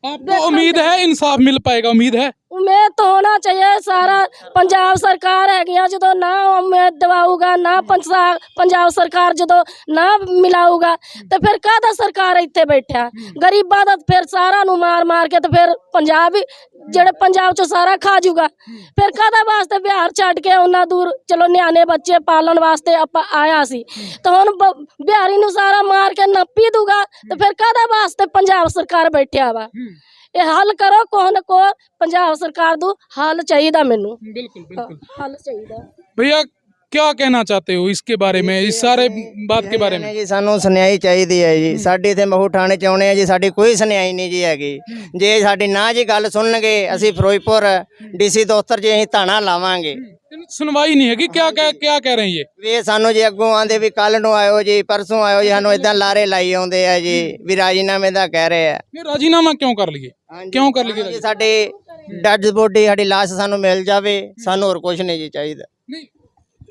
आपको उम्मीद है इंसाफ मिल पाएगा उम्मीद है ਉਮੀਦ ਤਾਂ ਹੋਣਾ ਚਾਹੀਏ ਸਾਰਾ ਪੰਜਾਬ ਸਰਕਾਰ ਹੈਗੀਆਂ, ਜਦੋਂ ਨਾ ਉਮੀਦ ਦਿਵਾਊਗਾ, ਨਾ ਪੰਸਾ- ਪੰਜਾਬ ਸਰਕਾਰ ਜਦੋਂ ਨਾ ਮਿਲਾਊਗਾ, ਤੇ ਫਿਰ ਕਾਹਦਾ ਸਰਕਾਰ ਇੱਥੇ ਬੈਠਾ ਗਰੀਬਾਂ ਦਾ ਫਿਰ ਸਾਰਾ ਨੂੰ ਮਾਰ ਮਾਰ ਕੇ ਤੇ ਫਿਰ ਪੰਜਾਬ ਹੀ, ਜਿਹੜੇ ਪੰਜਾਬ ਚੋਂ ਸਾਰਾ ਖਾ ਜੂਗਾ। ਫਿਰ ਕਾਹਦਾ ਵਾਸਤੇ ਬਿਹਾਰ ਛੱਡ ਕੇ ਉਹਨਾਂ ਦੂਰ, ਚਲੋ ਨਿਆਣੇ ਬੱਚੇ ਪਾਲਣ ਵਾਸਤੇ ਆਪਾਂ ਆਇਆ ਸੀ। ਤਾਂ ਹੁਣ ਬ- ਬਿਹਾਰੀ ਨੂੰ ਸਾਰਾ ਮਾਰ ਕੇ ਨੱਪੀ ਦੂਗਾ ਤੇ ਫਿਰ ਕਾਹਦਾ ਵਾਸਤੇ ਪੰਜਾਬ ਸਰਕਾਰ ਬੈਠਿਆ ਵਾ? ਇਹ ਹੱਲ ਕਰੋ ਕੋਹ ਨਾ ਕੋ ਪੰਜਾਬ ਸਰਕਾਰ ਨੂੰ ਹੱਲ ਚਾਹੀਦਾ ਮੈਨੂੰ। ਬਿਲਕੁਲ ਬਿਲਕੁਲ। ਹੱਲ ਚਾਹੀਦਾ। ਭਈਆ क्या कहना चाहते हो इसके बारे में इस सारे बात के बारे में ਜੀ ਸਾਨੂੰ ਸੁਣਾਈ ਚਾਹੀਦੀ ਹੈ ਜੀ ਸਾਡੀ ਤੇ ਮਹੂ ਥਾਣੇ ਚ ਆਉਣੇ ਆ ਜੀ ਸਾਡੀ ਕੋਈ ਸੁਣਾਈ ਨਹੀਂ ਜੀ ਹੈਗੀ ਜੇ ਸਾਡੀ ਨਾ ਜੀ ਗੱਲ ਸੁਣਨਗੇ ਅਸੀਂ ਫਿਰੋਜ਼ਪੁਰ ਡੀਸੀ ਦਫ਼ਤਰ 'ਚ ਅਸੀਂ ਧਾਣਾ ਲਾਵਾਂਗੇ सुनवाई नहीं है कि क्या क्या क्या कह रहे हैं ये ਵੀ ਇਹ ਸਾਨੂੰ ਜੀ ਅੱਗੋਂ ਆਂਦੇ ਵੀ ਕੱਲ ਨੂੰ ਆਇਓ ਜੀ ਪਰਸੋਂ ਆਇਓ ਜੀ ਸਾਨੂੰ ਇਦਾਂ ਲਾਰੇ ਲਾਈ ਆਉਂਦੇ ਆ ਜੀ ਵੀ ਰਾਜੀਨਾਮੇ ਦਾ ਕਹਿ ਰਹੇ ਆ ये राजीनामा क्यों कर लिए क्यों कर लिए ਜੀ ਸਾਡੇ ਡੈਡ ਬੋਡੀ ਸਾਡੀ ਲਾਸ਼ ਸਾਨੂੰ ਮਿਲ ਜਾਵੇ ਸਾਨੂੰ ਹੋਰ ਕੁਝ ਨਹੀਂ ਜੀ ਚਾਹੀਦਾ नहीं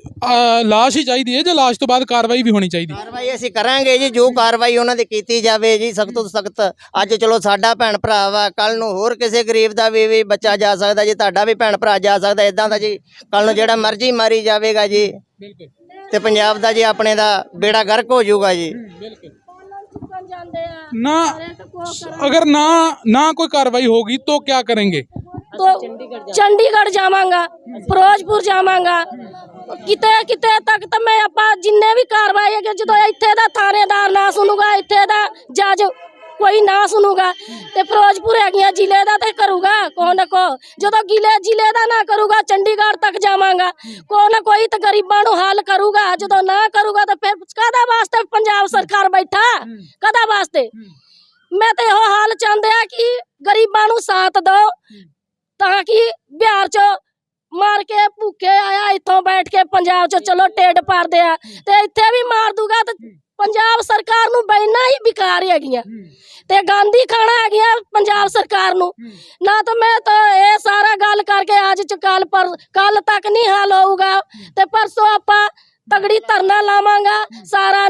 ਅਹ ਲਾਸ਼ ਹੀ ਚਾਹੀਦੀ ਹੈ ਜਾਂ ਲਾਸ਼ ਤੋਂ ਬਾਅਦ ਕਾਰਵਾਈ ਵੀ ਹੋਣੀ ਚਾਹੀਦੀ ਕਾਰਵਾਈ ਅਸੀਂ ਕਰਾਂਗੇ ਜੀ ਜੋ ਕਾਰਵਾਈ ਉਹਨਾਂ ਦੀ ਕੀਤੀ ਜਾਵੇ ਜੀ ਸਖਤ ਤੋਂ ਸਖਤ। ਅੱਜ ਚਲੋ ਸਾਡਾ ਭੈਣ ਭਰਾ ਵਾ ਕੱਲ ਨੂੰ ਹੋਰ ਕਿਸੇ ਗਰੀਬ ਦਾ ਵੀ ਵੀ ਬੱਚਾ ਜਾ ਸਕਦਾ ਜੀ ਤੁਹਾਡਾ ਵੀ ਭੈਣ ਭਰਾ ਜਾ ਸਕਦਾ ਇਦਾਂ ਦਾ ਜੀ। ਕੱਲ ਨੂੰ ਜਿਹੜਾ ਮਰਜ਼ੀ ਮਾਰੀ ਜਾਵੇਗਾ ਜੀ। ਬਿਲਕੁਲ। ਤੇ ਪੰਜਾਬ ਦਾ ਜੀ ਆਪਣੇ ਦਾ ਬੇੜਾ ਗਰਕ ਹੋ ਜਾਊਗਾ ਜੀ। ਬਿਲਕੁਲ। ਨਾ ਅਗਰ ਨਾ ਨਾ ਕੋਈ ਕਾਰਵਾਈ ਹੋਗੀ ਤਾਂ ਕੀ ਕਰਾਂਗੇ? ਤੋ ਚੰਡੀਗੜ੍ਹ ਜਾਵਾਂਗਾ ਫਿਰੋਜ਼ਪੁਰ ਜਾਵਾਂਗਾ ਕਿਤੇ ਕਿਤੇ ਤੱਕ ਤਾਂ ਮੈਂ ਆਪਾਂ ਜਿੰਨੇ ਵੀ ਕਾਰਵਾਈ ਹੈ ਕਿ ਜਦੋਂ ਇੱਥੇ ਦਾ ਥਾਣੇਦਾਰ ਨਾ ਸੁਣੂਗਾ ਇੱਥੇ ਦਾ ਜੱਜ ਕੋਈ ਨਾ ਸੁਣੂਗਾ ਤੇ ਫਿਰੋਜ਼ਪੁਰ ਹੈਗੀਆਂ ਜ਼ਿਲ੍ਹੇ ਦਾ ਤੇ ਕਰੂਗਾ ਕੋ ਨਾ ਕੋ ਜਦੋਂ ਗਿਲੇ ਜ਼ਿਲ੍ਹੇ ਦਾ ਨਾ ਕਰੂਗਾ ਚੰਡੀਗੜ੍ਹ ਤੱਕ ਜਾਵਾਂਗਾ ਕੋ ਨਾ ਕੋਈ ਤੇ ਗਰੀਬਾਂ ਨੂੰ ਹਾਲ ਕਰੂਗਾ ਜਦੋਂ ਨਾ ਕਰੂਗਾ ਤਾਂ ਫਿਰ ਕਾਦਾ ਵਾਸਤੇ ਪੰਜਾਬ ਸਰਕਾਰ ਬੈਠਾ ਕਾਦਾ ਵਾਸਤੇ ਮੈਂ ਤੇ ਇਹੋ ਹਾਲ ਚਾਹੁੰਦੇ ਆ ਕਿ ਗਰੀਬਾਂ ਨੂੰ ਸਾਥ ਦੋ ਤਾਂ ਕਿ ਬਿਹਾਰ ਚ ਮਾਰ ਕੇ ਭੁੱਖੇ ਆਇਆ ਇੱਥੋਂ ਬੈਠ ਕੇ ਪੰਜਾਬ ਚ ਚਲੋ ਟੇਡ ਪਾਰਦੇ ਆ। ਤੇ ਇੱਥੇ ਵੀ ਮਾਰ ਦੂਗਾ ਤੇ ਪੰਜਾਬ ਸਰਕਾਰ ਨੂੰ ਬੈਨਾ ਹੀ ਬਿਕਾਰ ਹੈਗੀਆਂ। ਤੇ ਗਾਂਧੀ ਖਾਣਾ ਹੈਗੀਆਂ ਪੰਜਾਬ ਸਰਕਾਰ ਨੂੰ। ਨਾ ਤਾਂ ਮੈਂ ਤਾਂ ਇਹ ਸਾਰਾ ਗੱਲ ਕਰਕੇ ਅੱਜ ਚ ਕੱਲ ਪਰ ਕੱਲ ਤੱਕ ਨਹੀਂ ਹੱਲ ਹੋਊਗਾ। ਤੇ ਪਰਸੋਂ ਆਪਾਂ ਤਗੜੀ ਧਰਨਾ ਲਾਵਾਂਗਾ ਸਾਰਾ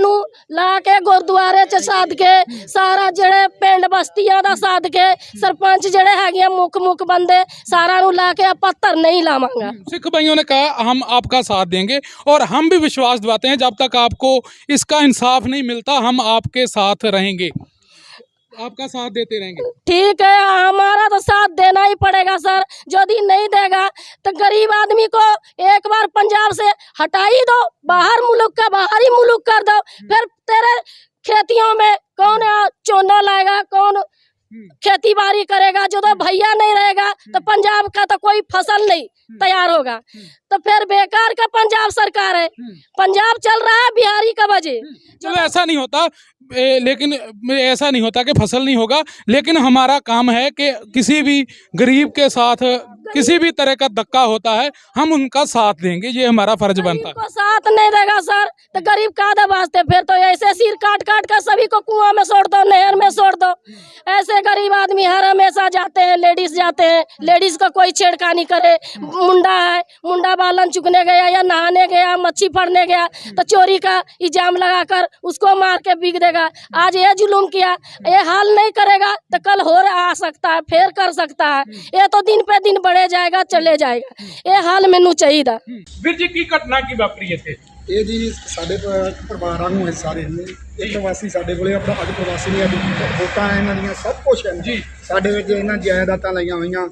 ਲਾ ਕੇ ਗੁਰਦੁਆਰੇ ਚ ਸਾਧ ਕੇ ਸਾਰਾ ਜਿਹੜੇ ਪਿੰਡ ਬਸਤੀਆਂ ਦਾ ਸਾਧ ਕੇ ਸਰਪੰਚ ਜਿਹੜੇ ਹੈਗੇ ਮੁੱਖ ਮੁੱਖ ਬੰਦੇ ਸਾਰਾ ਨੂੰ ਲਾ ਕੇ ਆਪਾਂ ਧਰਨੇ ਹੀ ਲਾਵਾਂਗਾ सिख भाइयों ने कहा हम आपका साथ देंगे और हम भी विश्वास दिलाते हैं जब तक आपको इसका इंसाफ नहीं मिलता हम आपके साथ रहेंगे आपका साथ देते रहेंगे ठीक है हमारा तो साथ देना ही पड़ेगा सर यदि नहीं देगा तो गरीब आदमी को एक बार पंजाब से हटा ही दो बाहर मुल्क का बाहरी मुल्क कर दो फिर तेरे खेतियों में कौन आ- चोना लाएगा कौन खेती बाड़ी करेगा जो तो भैया नहीं रहेगा तो पंजाब का तो कोई फ़सल नहीं तैयार होगा। तो फिर बेकार का पंजाब सरकार है। पंजाब चल रहा है बिहारी का वजह। चलो ऐसा नहीं होता ए, लेकिन ऐसा नहीं होता कि फ़सल नहीं होगा लेकिन हमारा काम है कि किसी भी गरीब के साथ किसी भी तरह का धक्का होता है हम उनका साथ देंगे ये हमारा फ़र्ज़ बनता है। साथ नहीं देगा सर। तो गरीब का वास्ते फिर तो ऐसे सिर काट काट कर सभी को कुआँ में छोड़ दो नहर में छोड़ दो। ऐसे गरीब आदमी हर हमेशा जाते हैं लेडीज़ जाते हैं लेडीज़ को कोई छेड़खानी करे। मुंडा है मुंडा बालन चुकने गया या नहाने गया मच्छी पड़ने गया तो चोरी का इल्ज़ाम लगाकर उसको मार के बिक देगा। आज ये जुलूम किया ये हाल नहीं करेगा तो कल हो आ सकता है फिर कर सकता है। ये तो दिन पे दिन बढ़े ਮਰੇ ਜਾਏਗਾ ਚਲੇ ਜਾਏਗਾ। ਇਹ ਹਾਲ ਮੈਨੂੰ ਚਾਹੀਦਾ। ਵੀਰ ਜੀ ਕੀ ਘਟਨਾ ਕੀ ਵਾਪਰੀ ਇੱਥੇ? ਇਹ ਜੀ ਸਾਡੇ ਪਰਿਵਾਰਾਂ ਨੂੰ ਹੈ ਸਾਰੇ ਨੇ। ਇਹ ਪ੍ਰਵਾਸੀ ਸਾਡੇ ਕੋਲੇ ਆਪਣਾ ਅੱਜ ਪ੍ਰਵਾਸੀ ਨੇ ਅੱਜ ਵੋਟਾਂ ਇਹਨਾਂ ਦੀਆਂ ਸਭ ਕੁਝ ਹੈ। ਜੀ। ਸਾਡੇ ਵਿੱਚ ਇਹਨਾਂ ਜਾਇਦਾਦਾਂ ਲਈਆਂ ਹੋਈਆਂ।